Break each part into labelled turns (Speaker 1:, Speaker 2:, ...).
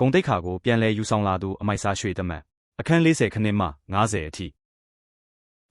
Speaker 1: ဂုံတိတ်ခါကိုပြန်လဲယူဆောင်လာသူအမိုက်စားရွှေတမန်အခန်း40ခနစ်မှ90အထိ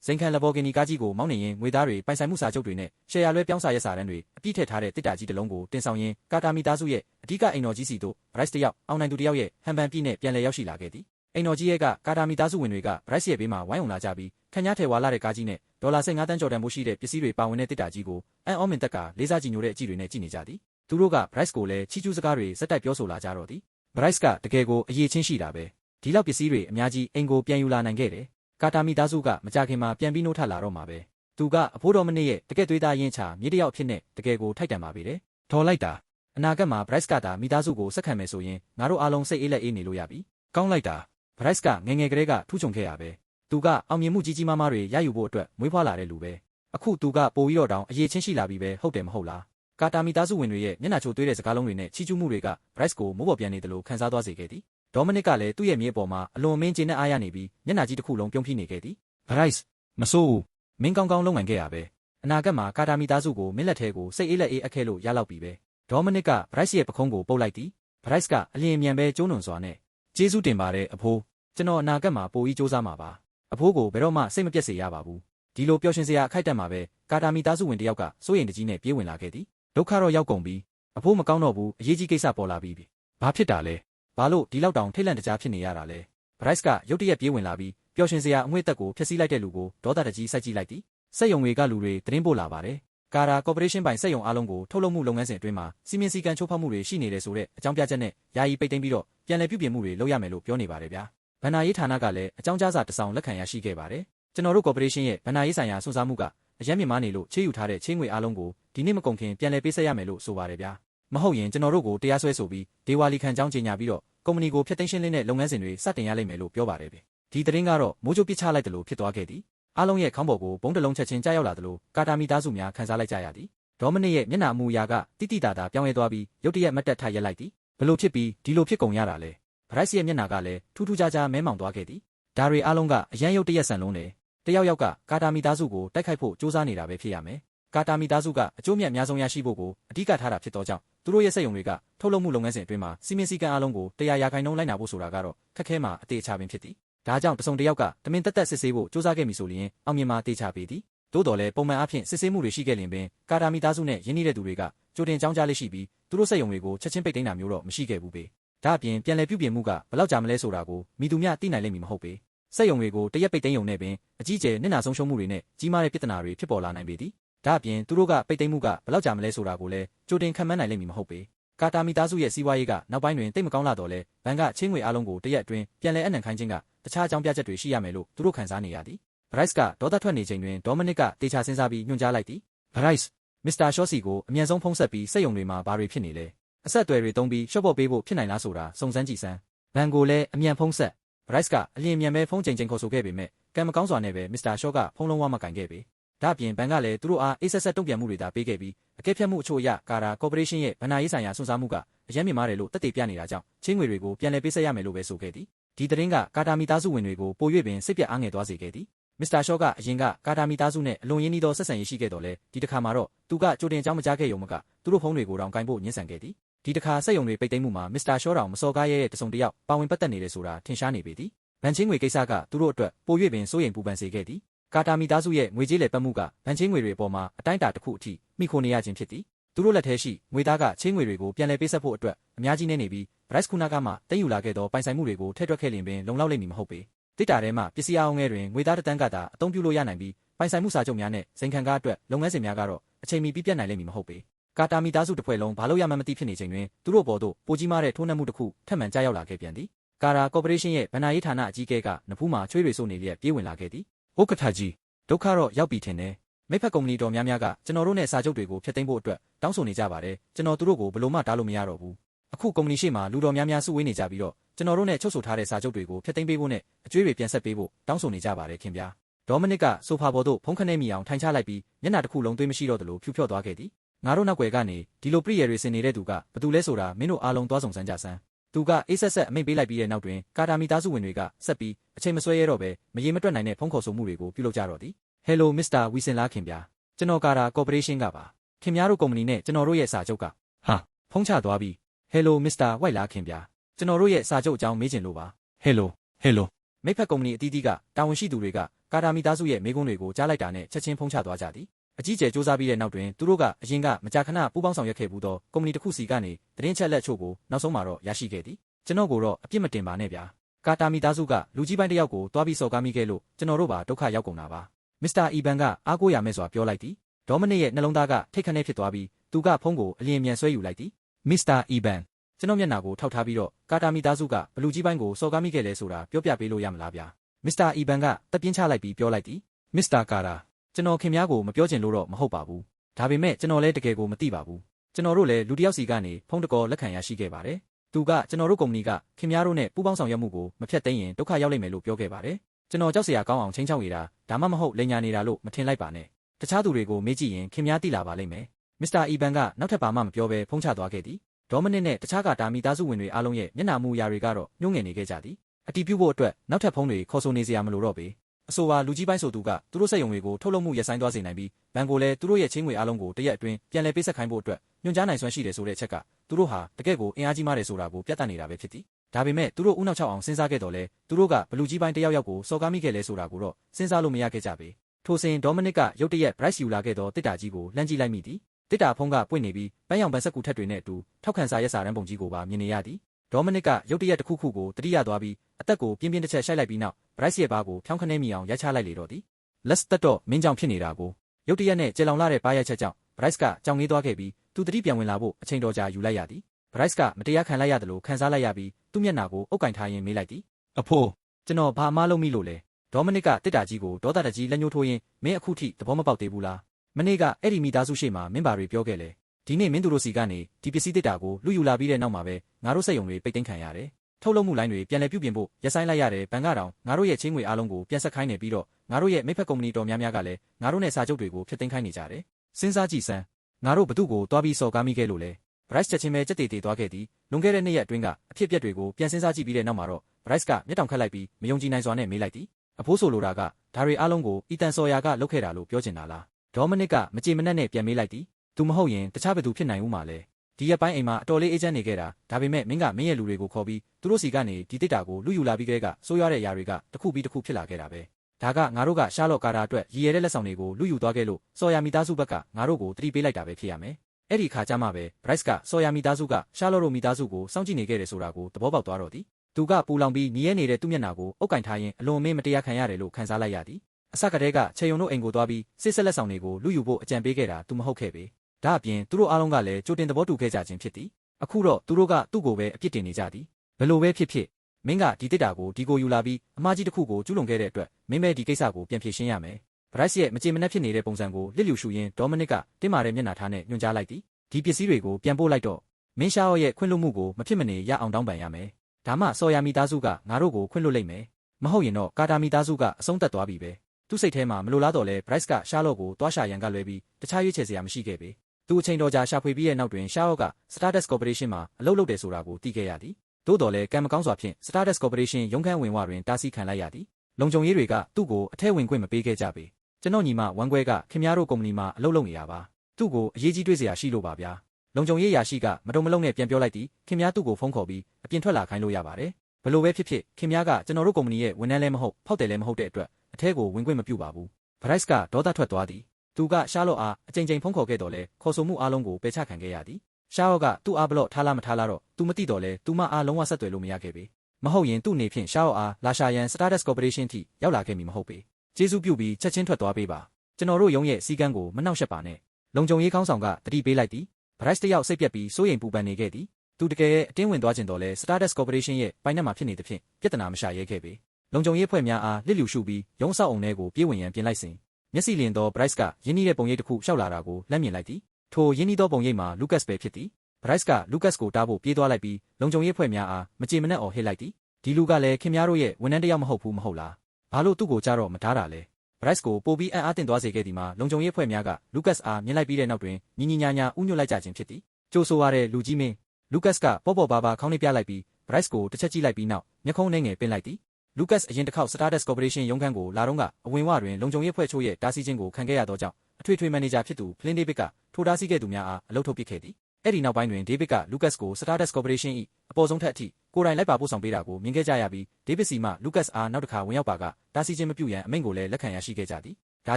Speaker 2: ဇိမ်ခံလဘော်ဂီနီကားကြီးကိုမောင်းနေရင်ငွေသားတွေပိုင်ဆိုင်မှုစာချုပ်တွေနဲ့ရှယ်ယာလွဲပြောင်းစာရက်စာတမ်းတွေအပြည့်ထည့်ထားတဲ့တစ်တာကြီးတစ်လုံးကိုတင်ဆောင်ရင်းကာတာမီသားစုရဲ့အဓိကအိမ်တော်ကြီးစီတို့ဘရိုက်စ်တယောက်အောင်နိုင်သူတယောက်ရဲ့ဟန်ပန်ပြည့်နဲ့ပြန်လည်ရောက်ရှိလာခဲ့သည်အိမ်တော်ကြီးရဲ့ကကာတာမီသားစုဝင်တွေကဘရိုက်စ်ရဲ့ဘေးမှာဝိုင်းအောင်လာကြပြီးခန်းညားထဲဝါလာတဲ့ကားကြီးနဲ့ဒေါ်လာ15တန်းကျော်တန်ဖို့ရှိတဲ့ပစ္စည်းတွေပါဝင်တဲ့တစ်တာကြီးကိုအန်အောမင်တက်ကလေးစားကြည့်ညိုတဲ့အကြည့်တွေနဲ့ကြည့်နေကြသည်သူတို့ကဘရိုက်စ်ကိုလည်းချီကျူးစကားတွေစက်တိုက်ပြောဆိုလာကြတော့သည် ဘရိုက်စ်ကတကယ်ကိုအရေးချင်းရှိတာပဲဒီလောက်ပစ္စည်းတွေအများကြီးအိမ်ကိုပြန်ယူလာနိုင်ခဲ့တယ်ကာတာမီသားစုကမကြခင်မှာပြန်ပြီးနှုတ်ထလာတော့မှာပဲသူကအဖိုးတော်မနစ်ရဲ့တကယ်သွေးသားရင်းချမြေတယောက်အဖြစ်နဲ့တကယ်ကိုထိုက်တန်ပါပေတယ်။ထော်လိုက်တာအနာဂတ်မှာ Bryce ကတာမိသားစုကိုစက်ခံမယ်ဆိုရင်ငါတို့အားလုံးစိတ်အေးလက်အေးနေလို့ရပြီ။ကောင်းလိုက်တာ Bryce ကငယ်ငယ်ကလေးကထူးချွန်ခဲ့ရပဲ။သူကအောင်မြင်မှုကြီးကြီးမားမားတွေရယူဖို့အတွက်မွေးဖွားလာတဲ့လူပဲ။အခုသူကပိုပြီးတော့တောင်အရေးချင်းရှိလာပြီပဲဟုတ်တယ်မဟုတ်လား။ ကာတာမိသားစုဝင်တွေရဲ့မျက်နှာချိုသွေးတဲ့စကားလုံးတွေနဲ့ချီးကျူးမှုတွေက Bryce ကိုမိုးပေါ်ပြန်နေတယ်လို့ခံစားသွားစေခဲ့သည်။ဒေါမနစ်ကလည်းသူ့ရဲ့မြေအပေါ်မှာအလွန်အမင်းကျဉ်နဲ့အားရနေပြီးမျက်နှာကြီးတစ်ခုလုံးပြုံးဖိနေခဲ့သည်။ Bryce မဆိုးဘူးမင်းကောင်းကောင်းလုပ်နိုင်ခဲ့ရပဲအနာဂတ်မှာကာတာမီသားစုကိုမင်းလက်ထဲကိုစိတ်အေးလက်အေးအပ်ခဲ့လို့ရလောက်ပြီပဲဒေါမနစ်ကဘရိုက်စ်ရဲ့ပခုံးကိုပုတ်လိုက်သည်ဘရိုက်စ်ကအလျင်အမြန်ပဲကျိုးနွန်စွာနဲ့ကျေးဇူးတင်ပါတယ်အဖိုးကျွန်တော်အနာဂတ်မှာပိုပြီးစူးစမ်းမှာပါအဖိုးကိုဘယ်တော့မှစိတ်မပြတ်စေရပါဘူးဒီလိုပျော်ရွှင်စရာအခိုက်အတန့်မှာပဲကာတာမီသားစုဝင်တယောက်ကစိုးရိမ်တကြီးနဲ့ပြေးဝင်လာခဲ့သည် ဒုက္ခတော့ရောက်ကုန်ပြီအဖိုးမကောင်းတော့ဘူးအရေးကြီးကိစ္စပေါ်လာပြီဘာဖြစ်တာလဲဘာလို့ဒီလောက်တောင်ထိတ်လန့်တကြားဖြစ်နေရတာလဲဘရိုက်စ်ကရုတ်တရက်ပြေးဝင်လာပြီးပျော်ရွှင်စရာအငွေ့သက်ကိုဖျက်ဆီးလိုက်တဲ့လူကိုဒေါသတကြီးစိုက်ကြည့်လိုက်သည်စက်ယုံတွေကလူတွေသတင်းပို့လာပါတယ်။ကာရာကော်ပိုရေးရှင်းပိုင်စက်ယုံအားလုံးကိုထုတ်လုပ်မှုလုပ်ငန်းစဉ်အတွင်းမှာစီမင်းစည်းကမ်းချိုးဖောက်မှုတွေရှိနေတယ်ဆိုတဲ့အကြောင်းပြချက်နဲ့ယာယီပိတ်သိမ်းပြီးတော့ပြန်လည်ပြုပြင်မှုတွေလုပ်ရမယ်လို့ပြောနေပါတယ်ဗျာ။ဗန္နာရေးဌာနကလည်းအကြောင်းကြားစာတစ်စောင်လက်ခံရရှိခဲ့ပါတယ်။ကျွန်တော်တို့ကော်ပိုရေးရှင်းရဲ့ဗန္နာရေးဆိုင်ရာစွန့်စားမှုက အရက်မြင့်မားနေလို့ချေးယူထားတဲ့ချေးငွေအားလုံးကိုဒီနေ့မကုန်ခင်ပြန်လည်ပေးဆက်ရမယ်လို့ဆိုပါတယ်ဗျာ။မဟုတ်ရင်ကျွန်တော်တို့ကိုတရားစွဲဆိုပြီးဒေဝါလီခံကြောင်းကြေညာပြီးတော့ကုမ္ပဏီကိုဖျက်သိမ်းရှင်းလင်းတဲ့လုပ်ငန်းစဉ်တွေစတင်ရလိမ့်မယ်လို့ပြောပါတယ်ဗျ။ဒီသတင်းကတော့မိုးကြိုးပစ်ချလိုက်တယ်လို့ဖြစ်သွားခဲ့သည်အားလုံးရဲ့ခေါင်းပေါ်ကိုဘုံတလုံးချက်ချင်းကြားရောက်လာသလိုကာတာမီသားစုများခန်းစားလိုက်ကြရသည်ဒေါမနစ်ရဲ့မျက်နှာအမူအရာကတိတိတာတာပြောင်းလဲသွားပြီးရုတ်တရက်မတ်တက်ထရက်လိုက်သည်ဘလို့ဖြစ်ပြီးဒီလိုဖြစ်ကုန်ရတာလဲဘရိုက်စ်ရဲ့မျက်နှာကလည်းထူးထူးခြားခြားမဲမောင်သွားခဲ့သည်ဒါတွေအားလုံးကအရန်ရုပ်တရက်ဆန်လုံးတယ်တ ယောက်ယောက်ကကာတာမီသားစုကိုတိုက်ခိုက်ဖို့စူးစမ်းနေတာပဲဖြစ်ရမယ်ကာတာမီသားစုကအကျိုးမြတ်အများဆုံးရရှိဖို့ကိုအဓိကထားတာဖြစ်သောကြောင့်သူတို့ရဲ့စက်ရုံတွေကထုတ်လုပ်မှုလုပ်ငန်းစဉ်အတွင်းမှာစီမင်းစည်းကမ်းအားလုံးကိုတရားရာခိုင်နှုန်းလိုက်နာဖို့ဆိုတာကတော့ခက်ခဲမှာအသေးအချာပင်ဖြစ်သည်ဒါကြောင့်တစုံတစ်ယောက်ကတမင်တက်တက်စစ်ဆေးဖို့စူးစမ်းခဲ့မိဆိုလျင်အောင်မြင်မှာတေချာပေသည်သို့တော်လည်းပုံမှန်အားဖြင့်စစ်ဆေးမှုတွေရှိခဲ့လင်ပင်ကာတာမီသားစုနဲ့ရင်းနှီးတဲ့သူတွေကကြိုတင်ကြောင်းကြားလေးရှိပြီးသူတို့စက်ရုံတွေကိုချက်ချင်းပိတ်သိမ်းတာမျိုးတော့မရှိခဲ့ဘူးပေဒါအပြင်ပြန်လည်ပြုပြင်မှုကဘလောက်ကြာမလဲဆိုတာကိုမိသူများသိနိုင်လိမ့်မည်မဟုတ်ပေ စက်ရုံတွေကိုတရက်ပိတ်သိမ်းရုံနဲ့ပင်အကြီးကျယ်နစ်နာဆုံးရှုံးမှုတွေနဲ့ကြီးမားတဲ့ပြဿနာတွေဖြစ်ပေါ်လာနိုင်ပေသည်ဒါအပြင်သူတို့ကပိတ်သိမ်းမှုကဘလောက်ကြာမလဲဆိုတာကိုလည်းကြိုတင်ခံမှန်းနိုင်လိမ့်မည်မဟုတ်ပေကာတာမီသားစုရဲ့စီးပွားရေးကနောက်ပိုင်းတွင်တိတ်မကောင်းလာတော့လဲဘဏ်ကချင်းငွေအားလုံးကိုတရက်အတွင်းပြန်လည်အနှံခိုင်းခြင်းကတခြားအကြောင်းပြချက်တွေရှိရမယ်လို့သူတို့ခံစားနေရသည်ဘရိုက်စ်ကဒေါသထွက်နေချိန်တွင်ဒေါမနစ်ကတေချာစဉ်းစားပြီးညွှန်ကြားလိုက်သည်ဘရိုက်စ်မစ္စတာရှော့စီကိုအမြန်ဆုံးဖုန်းဆက်ပြီးစက်ရုံတွေမှာဘာတွေဖြစ်နေလဲအဆက်အသွယ်တွေတုံးပြီးရှော့ပေါ်ပေးဖို့ဖြစ်နိုင်လားဆိုတာစုံစမ်းကြည့်စမ်းဘန်ကိုလည်းအမြန်ဖုန်းဆက် ဘရိုက်စ်ကအလျင်မြန်ပဲဖုန်းချိန်ချိန်ခေါ်ဆိုခဲ့ပေမဲ့ကံမကောင်းစွာနဲ့ပဲမစ္စတာရှော့ကဖုန်းလုံးဝမကင်ခဲ့ပေဒါ့အပြင်ဘဏ်ကလည်းသူတို့အားအေးဆက်ဆက်တုံ့ပြန်မှုတွေသာပေးခဲ့ပြီးအကဲဖြတ်မှုအချို့အရကာတာကော်ပိုရေးရှင်းရဲ့ဗဏ္ဍာရေးဆိုင်ရာစွန့်စားမှုကအရင်မြင်မာတယ်လို့တက်တည်ပြနေတာကြောင့်ချင်းငွေတွေကိုပြန်လည်ပေးဆက်ရမယ်လို့ပဲဆိုခဲ့သည်ဒီသတင်းကကာတာမီသားစုဝင်တွေကိုပို၍ပင်စိတ်ပြတ်အားငယ်သွားစေခဲ့သည်မစ္စတာရှော့ကအရင်ကကာတာမီသားစုနဲ့အလွန်ရင်းနှီးသောဆက်ဆံရေးရှိခဲ့တော်လဲဒီတစ်ခါမှာတော့သူကကြိုတင်ကြောင်းမကြားခဲ့ရုံမကသူတို့ဖုန်းတွေကိုတောင်ကင်ဖို့ညှင်းဆန်ခဲ့သည် ဒီတစ်ခါစက်ရုံတွေပိတ်သိမ်းမှုမှာမစ္စတာရှော့တောင်မစော်ကားရဲတဲ့တစုံတစ်ယောက်ပါဝင်ပတ်သက်နေတယ်ဆိုတာထင်ရှားနေပေသည်ဗန်ချင်းငွေကိစ္စကသူတို့အတွက်ပို၍ပင်စိုးရိမ်ပူပန်စေခဲ့သည်ကာတာမီသားစုရဲ့ငွေကြေးလည်ပတ်မှုကဗန်ချင်းငွေတွေအပေါ်မှာအတိုင်းအတာတစ်ခုအထိမိခိုနေရခြင်းဖြစ်သည်သူတို့လက်ထဲရှိငွေသားကချင်းငွေတွေကိုပြန်လည်ပေးဆက်ဖို့အတွက်အများကြီးနေနေပြီးဘရိုက်စ်ခုနာကမှတင်ယူလာခဲ့သောပိုင်ဆိုင်မှုတွေကိုထည့်တွက်ခဲ့လျင်ပင်လုံလောက်လိမ့်မည်မဟုတ်ပေတစ်တာထဲမှာပစ္စည်းအောင်ငယ်တွင်ငွေသားတစ်တန်းကသာအသုံးပြုလို့ရနိုင်ပြီးပိုင်ဆိုင်မှုစာချုပ်များနဲ့ဇိမ်ခံကားအတွက်လုပ်ငန်းစဉ်များကတော့အချိန်မီပြည့်ပြတ်နိုင်လိမ့်မည်မဟုတ်ပေ ကာတာမီသားစုတစ်ဖွဲ့လုံးဘာလို့ရမှန်းမသိဖြစ်နေချိန်တွင်သူတို့ပေါ်သို့ပိုကြီးမားတဲ့ထိုးနှက်မှုတစ်ခုထပ်မံကြားရောက်လာခဲ့ပြန်သည်ကာရာကော်ပိုရေးရှင်းရဲ့ဗဏ္ဍာရေးဌာနအကြီးအကဲကနဖူးမှာချွေးတွေဆိုနေလျက်ပြေးဝင်လာခဲ့သည်ဥက္ကဋ္ဌကြီးဒုက္ခတော့ရောက်ပြီထင်တယ်မိဖက်ကုမ္ပဏီတော်များများကကျွန်တော်တို့နဲ့စာချုပ်တွေကိုဖျက်သိမ်းဖို့အတွက်တောင်းဆိုနေကြပါတယ်ကျွန်တော်တို့ကိုဘလို့မှတားလို့မရတော့ဘူးအခုကုမ္ပဏီရှိမှလူတော်များများစုဝေးနေကြပြီးတော့ကျွန်တော်တို့နဲ့ချုပ်ဆိုထားတဲ့စာချုပ်တွေကိုဖျက်သိမ်းပေးဖို့နဲ့အကျွေးတွေပြန်ဆက်ပေးဖို့တောင်းဆိုနေကြပါတယ်ခင်ဗျာဒေါမနစ်ကဆိုဖာပေါ်သို့ဖုံးခနဲမိအောင်ထိုင်ချလိုက်ပြီးမျက်နှာတစ်ခုလုံးသွေးမရှိတော့သလိုဖြူဖြော့သွားခဲ့သည် ငါတို့နောက်ွယ်ကနေဒီလိုပြည့်ရတွေဆင်နေတဲ့သူကဘသူလဲဆိုတာမင်းတို့အားလုံးသွားဆောင်စမ်းကြစမ်းသူကအေးဆက်ဆက်အမိန့်ပေးလိုက်ပြီးတဲ့နောက်တွင်ကာတာမီသားစုဝင်တွေကဆက်ပြီးအချိန်မဆွဲရတော့ပဲမရေမတွက်နိုင်တဲ့ဖုံးခေါ်ဆိုမှုတွေကိုပြုလုပ်ကြတော့သည်ဟယ်လိုမစ္စတာဝီစင်လားခင်ဗျာကျွန်တော်ကာတာကော်ပိုရေးရှင်းကပါခင်ဗျားတို့ကုမ္ပဏီနဲ့ကျွန်တော်တို့ရဲ့စာချုပ်ကဟာဖုံးချသွားပြီဟယ်လိုမစ္စတာဝိုက်လားခင်ဗျာကျွန်တော်တို့ရဲ့စာချုပ်အကြောင်းမေးချင်လို့ပါ
Speaker 1: ဟဲလိုဟဲလို
Speaker 2: မိတ်ဖက်ကုမ္ပဏီအသီးသီးကတာဝန်ရှိသူတွေကကာတာမီသားစုရဲ့မိကုန်းတွေကိုကြားလိုက်တာနဲ့ချက်ချင်းဖုံးချသွားကြသည် အကြီးကျယ်စူးစမ်းပြီးတဲ့နောက်တွင်သူတို့ကအရင်ကမကြာခဏပူးပေါင်းဆောင်ရွက်ခဲ့ဘူးသောကုမ္ပဏီတစ်ခုစီကနေသတင်းချက်လက်ချို့ကိုနောက်ဆုံးမှာတော့ရရှိခဲ့သည်ကျွန်တော်ကိုတော့အပြစ်မတင်ပါနဲ့ဗျာကာတာမီသားစုကလူကြီးပိုင်းတစ်ယောက်ကိုတွားပြီးစော်ကားမိခဲ့လို့ကျွန်တော်တို့ပါဒုက္ခရောက်ကုန်တာပါမစ္စတာအီဗန်ကအားကိုးရမဲ့စွာပြောလိုက်သည်ဒေါမနစ်ရဲ့နှလုံးသားကထိတ်ခနဲဖြစ်သွားပြီးသူကဖုန်းကိုအလျင်မြန်ဆွဲယူလိုက်သည်မစ္စတာအီဗန်ကျွန်တော်မျက်နှာကိုထောက်ထားပြီးတော့ကာတာမီသားစုကဘလူကြီးပိုင်းကိုစော်ကားမိခဲ့လဲဆိုတာပြောပြပေးလို့ရမလားဗျာမစ္စတာအီဗန်ကတပ်ပြင်းချလိုက်ပြီးပြောလိုက်သည်မစ္စတာကာတာ ကျွန်တော်ခင်များကိုမပြောချင်လို့တော့မဟုတ်ပါဘူးဒါပေမဲ့ကျွန်တော်လည်းတကယ်ကိုမသိပါဘူးကျွန်တော်တို့လည်းလူတစ်ယောက်စီကနေဖုန်းတကောလက်ခံရရှိခဲ့ပါတယ်သူကကျွန်တော်တို့ကုမ္ပဏီကခင်များတို့နဲ့ပူးပေါင်းဆောင်ရွက်မှုကိုမဖြတ်သိမ်းရင်ဒုက္ခရောက်လိမ့်မယ်လို့ပြောခဲ့ပါတယ်ကျွန်တော်ကြောက်စရာကောင်းအောင်ချင်းချောက်နေတာဒါမှမဟုတ်လိန်ညာနေတာလို့မထင်လိုက်ပါနဲ့တခြားသူတွေကိုမေးကြည့်ရင်ခင်များသိလာပါလိမ့်မယ်မစ္စတာအီဗန်ကနောက်ထပ်ဘာမှမပြောဘဲဖုန်းချသွားခဲ့သည်ဒေါမနစ်နဲ့တခြားကတာမီသားစုဝင်တွေအားလုံးရဲ့မျက်နှာမူရာတွေကတော့ညှို့ငင်နေခဲ့ကြသည်အတီးပြုတ်ဖို့အတွက်နောက်ထပ်ဖုန်းတွေခေါ်ဆိုနေစရာမလိုတော့ပေ အဆိုပါလူကြီးပိုင်းဆိုသူကသူတို့စက်ရုံတွေကိုထုတ်လုပ်မှုရပ်ဆိုင်းသွားစေနိုင်ပြီးဘဏ်ကိုလည်းသူတို့ရဲ့ချင်းငွေအားလုံးကိုတရက်အတွင်းပြန်လည်ပေးဆက်ခိုင်းဖို့အတွက်ညွှန်ကြားနိုင်စွမ်းရှိတယ်ဆိုတဲ့အချက်ကသူတို့ဟာတကယ့်ကိုအင်အားကြီးမားတယ်ဆိုတာကိုပြသနေတာပဲဖြစ်သည်ဒါပေမဲ့သူတို့ဥနောက်ချောက်အောင်စဉ်းစားခဲ့တော့လဲသူတို့ကဘလူကြီးပိုင်းတယောက်ယောက်ကိုစော်ကားမိခဲ့လဲဆိုတာကိုတော့စဉ်းစားလို့မရခဲ့ကြပေထိုစဉ်ဒေါမနစ်ကရုတ်တရက် Bryce ယူလာခဲ့သောတစ်တာကြီးကိုလှမ်းကြည့်လိုက်မိသည်တစ်တာဖုံးကပွင့်နေပြီးပန်းရောင်ပန်းဆက်ကူထက်တွေနဲ့အတူထောက်ခံစာရက်စာတန်းပုံကြီးကိုပါမြင်နေရသည်ဒေါမနစ်ကရုတ်တရက်တစ်ခုခုကိုတတိယသွားပြီး အသက်ကိုပြင်းပြင်းတစ်ချက်ရှိုက်လိုက်ပြီးနောက် Bryce ရဲ့ဘားကိုဖြောင်းခနဲမိအောင်ရိုက်ချလိုက်လေတော့သည်လက်စတက်တော့မင်းကြောင့်ဖြစ်နေတာကိုရုတ်တရက်နဲ့ကြေလောင်လာတဲ့ပါးရိုက်ချက်ကြောင့် Bryce ကကြောင်ငေးသွားခဲ့ပြီးသူတတိပြန်ဝင်လာဖို့အချိန်တော်ကြာယူလိုက်ရသည် Bryce ကမတရားခံလိုက်ရတယ်လို့ခံစားလိုက်ရပြီးသူ့မျက်နှာကိုအုပ်ကင်ထားရင်းမေးလိုက်သည်
Speaker 1: အဖိုး
Speaker 2: ကျွန်တော်ဘာမှလုပ်မိလို့လဲဒေါမနစ်ကတစ်တာကြီးကိုဒေါသတကြီးလက်ညှိုးထိုးရင်းမင်းအခုထိသဘောမပေါက်သေးဘူးလားမနေ့ကအဲ့ဒီမိသားစုရှိမှမင်းဘာတွေပြောခဲ့လဲဒီနေ့မင်းတို့တို့စီကနေဒီပစ္စည်းတစ်တာကိုလူယူလာပြီးတဲ့နောက်မှာပဲငါတို့စက်ရုံတွေပိတ်သိမ်းခံရတယ် ထုတ်လုပ်မှုလိုင်းတွေပြန်လည်ပြုပြင်ဖို့ရပ်ဆိုင်းလိုက်ရတယ်ဘဏ်ကတောင်ငါတို့ရဲ့ချင်းငွေအားလုံးကိုပြန်ဆက်ခိုင်းနေပြီးတော့ငါတို့ရဲ့မိဖက်ကုမ္ပဏီတော်များများကလည်းငါတို့နဲ့စာချုပ်တွေကိုဖျက်သိမ်းခိုင်းနေကြတယ်စဉ်းစားကြည့်စမ်းငါတို့ဘသူ့ကိုတွားပြီးစော်ကားမိခဲ့လို့လဲ Bryce ချက်ချင်းပဲကြက်တေတေသွားခဲ့သည်လွန်ခဲ့တဲ့နှစ်ရက်အတွင်းကအဖြစ်အပျက်တွေကိုပြန်စဉ်းစားကြည့်ပြီးတဲ့နောက်မှာတော့ Bryce ကမျက်တောင်ခတ်လိုက်ပြီးမယုံကြည်နိုင်စွာနဲ့မေးလိုက်သည်အဖိုးဆိုလိုတာကဒါတွေအားလုံးကိုအီတန်ဆော်ယာကလုပ်ခဲ့တာလို့ပြောချင်တာလားဒေါမနစ်ကမကြေမနက်နဲ့ပြန်မေးလိုက်သည်သူမဟုတ်ရင်တခြားဘယ်သူဖြစ်နိုင်ဦးမှာလဲ ဒီရက်ပိုင်းအိမ်မှာအတော်လေးအေးချမ်းနေခဲ့တာဒါပေမဲ့မင်းကမင်းရဲ့လူတွေကိုခေါ်ပြီးသူတို့စီကနေဒီတစ်တာကိုလူယူလာပြီးကလေးကစိုးရတဲ့ຢာတွေကတစ်ခုပြီးတစ်ခုဖြစ်လာခဲ့တာပဲဒါကငါတို့ကရှားလော့ကာတာအတွက်ရည်ရတဲ့လက်ဆောင်တွေကိုလူယူသွားခဲ့လို့စော်ယာမီသားစုဘက်ကငါတို့ကိုတတိပေးလိုက်တာပဲဖြစ်ရမယ်အဲ့ဒီခါကျမှပဲ Bryce ကစော်ယာမီသားစုကရှားလော့တို့မီသားစုကိုစောင့်ကြည့်နေခဲ့တယ်ဆိုတာကိုသဘောပေါက်သွားတော့သည်သူကပူလောင်ပြီးညီရဲနေတဲ့သူ့မျက်နှာကိုအုပ်ကင်ထားရင်အလွန်အမင်းမတရားခံရတယ်လို့ခံစားလိုက်ရသည်အစကတည်းကခြေယုံတို့အိမ်ကိုသွားပြီးစစ်ဆက်လက်ဆောင်တွေကိုလူယူဖို့အကြံပေးခဲ့တာသူမဟုတ်ခဲ့ပေ ဒါအပြင်သူတို့အားလုံးကလည်းကြိုတင်သဘောတူခဲ့ကြခြင်းဖြစ်သည်အခုတော့သူတို့ကသူ့ကိုပဲအပြစ်တင်နေကြသည်ဘလို့ပဲဖြစ်ဖြစ်မင်းကဒီတစ်တာကိုဒီကိုယူလာပြီးအမားကြီးတစ်ခုကိုကျူးလွန်ခဲ့တဲ့အတွက်မင်းပဲဒီကိစ္စကိုပြန်ဖြေရှင်းရမယ်ဘရိုက်ရဲ့မကြေမနက်ဖြစ်နေတဲ့ပုံစံကိုလစ်လျူရှူရင်းဒေါမနစ်ကတင်းမာတဲ့မျက်နှာထားနဲ့ညွှန်ကြားလိုက်သည်ဒီပစ္စည်းတွေကိုပြန်ပို့လိုက်တော့မင်းရှားရဲ့ခွင့်လွှတ်မှုကိုမဖြစ်မနေရအောင်တောင်းပန်ရမယ်ဒါမှစော်ယာမီသားစုကငါတို့ကိုခွင့်လွှတ်လိုက်မယ်မဟုတ်ရင်တော့ကာတာမီသားစုကအဆုံးသတ်သွားပြီပဲသူ့စိတ်ထဲမှာမလိုလားတော့လဲဘရိုက်စ်ကရှားလော့ကိုတွားရှာရန်ကလွဲပြီးတခြားရွေးချယ်စရာမရှိခဲ့ပေ သူအချိန်တော်ကြာရှာဖွေပြီးရဲ့နောက်တွင်ရှားလော့က Stardust Corporation မှာအလုပ်လုပ်တယ်ဆိုတာကိုသိခဲ့ရသည်သို့တော်လည်းကံမကောင်းစွာဖြင့် Stardust Corporation ရုံးခန်းဝင်ဝတွင်တားဆီးခံလိုက်ရသည်လုံခြုံရေးတွေကသူ့ကိုအထက်ဝင်ခွင့်မပေးခဲ့ကြပေကျွန်တော်ညီမဝမ်ခွဲကခင်ဗျားတို့ကုမ္ပဏီမှာအလုပ်လုပ်နေတာပါသူ့ကိုအရေးကြီးတွေ့စရာရှိလို့ပါဗျာလုံခြုံရေးရာရှိကမတုံမလုံးနဲ့ပြန်ပြောလိုက်သည်ခင်ဗျားသူ့ကိုဖုန်းခေါ်ပြီးအပြင်ထွက်လာခိုင်းလို့ရပါတယ်ဘလို့ပဲဖြစ်ဖြစ်ခင်ဗျားကကျွန်တော်တို့ကုမ္ပဏီရဲ့ဝန်ထမ်းလည်းမဟုတ်ဖောက်တယ်လည်းမဟုတ်တဲ့အတွက်အထက်ကိုဝင်ခွင့်မပြုပါဘူးဘရိုက်စ်ကဒေါသထွက်သွားသည် သူကရှားလော့အားအကြိမ်ကြိမ်ဖုန်းခေါ်ခဲ့တော်လဲခေါ်ဆိုမှုအားလုံးကိုပယ်ချခံခဲ့ရသည်ရှားလော့ကသူ့အားဘလော့ထားလားမထားလားတော့သူမသိတော့လဲသူမအားလုံးဝဆက်သွယ်လို့မရခဲ့ပေမဟုတ်ရင်သူ့နေဖြင့်ရှားလော့အားလာရှာယန် Stardust Corporation ထိရောက်လာခဲ့မည်မဟုတ်ပေကျေးဇူးပြုပြီးချက်ချင်းထွက်သွားပေးပါကျွန်တော်တို့ရုံးရဲ့စီကန်းကိုမနှောက်ယှက်ပါနဲ့လုံခြုံရေးကောင်းဆောင်ကတတိပေးလိုက်သည်ဘရိုက်စ်တယောက်စိတ်ပြက်ပြီးစိုးရိမ်ပူပန်နေခဲ့သည်သူတကယ်အတင်းဝင်သွားခြင်းတော်လဲ Stardust Corporation ရဲ့ပိုင်နက်မှာဖြစ်နေသဖြင့်ပြဿနာမရှာရဲခဲ့ပေလုံခြုံရေးဖွဲ့များအားလစ်လျူရှုပြီးရုံးဆောက်အုံထဲကိုပြေးဝင်ရန်ပြင်လိုက်စဉ် မျက်စိလင်သော Bryce ကယင်းနှီးတဲ့ပုံရိပ်တစ်ခုရှောက်လာတာကိုလှမ်းမြင်လိုက်သည်ထိုယင်းနှီးသောပုံရိပ်မှာ Lucas ပဲဖြစ်သည် Bryce က Lucas ကိုတားဖို့ပြေးသွားလိုက်ပြီးလုံခြုံရေးဖွဲ့များအားမကြေမနက်အော်ဟစ်လိုက်သည်ဒီလူကလည်းခင်များတို့ရဲ့ဝန်ထမ်းတစ်ယောက်မဟုတ်ဘူးမဟုတ်လားဘာလို့သူ့ကိုကြားတော့မထားတာလဲ Bryce ကိုပိုပြီးအံ့အားသင့်သွားစေခဲ့သည်မှာလုံခြုံရေးဖွဲ့များက Lucas အားမြင်လိုက်ပြီးတဲ့နောက်တွင်ညီညီညာညာဥညွတ်လိုက်ကြခြင်းဖြစ်သည်ကြိုးဆိုရတဲ့လူကြီးမင်း Lucas ကပေါ့ပေါ့ပါပါခေါင်းလေးပြလိုက်ပြီး Bryce ကိုတစ်ချက်ကြည့်လိုက်ပြီးနောက်မျက်ခုံးနှဲငယ်ပင်းလိုက်သည် Lucas အရင်တစ်ခေါက် Stardust Corporation ရုံးခန်းကိုလာတော့ကအဝင်ဝတွင်လုံခြုံရေးဖွဲ့ချို့ရဲ့တားဆီးခြင်းကိုခံခဲ့ရသောကြောင့်အထွေထွေမန်နေဂျာဖြစ်သူ Flynn David ကထိုတားဆီးခဲ့သူများအားအလုပ်ထုတ်ပစ်ခဲ့သည်အဲ့ဒီနောက်ပိုင်းတွင် David က Lucas ကို Stardust Corporation ၏အပေါ်ဆုံးထက်အထိကိုယ်တိုင်လိုက်ပါပို့ဆောင်ပေးတာကိုမြင်ခဲ့ကြရပြီးဒေးဗစ်စီမှလူကတ်အားနောက်တစ်ခါဝင်ရောက်ပါကတာစီချင်းမပြုတ်ရန်အမိန့်ကိုလည်းလက်ခံရရှိခဲ့ကြသည်ဒါ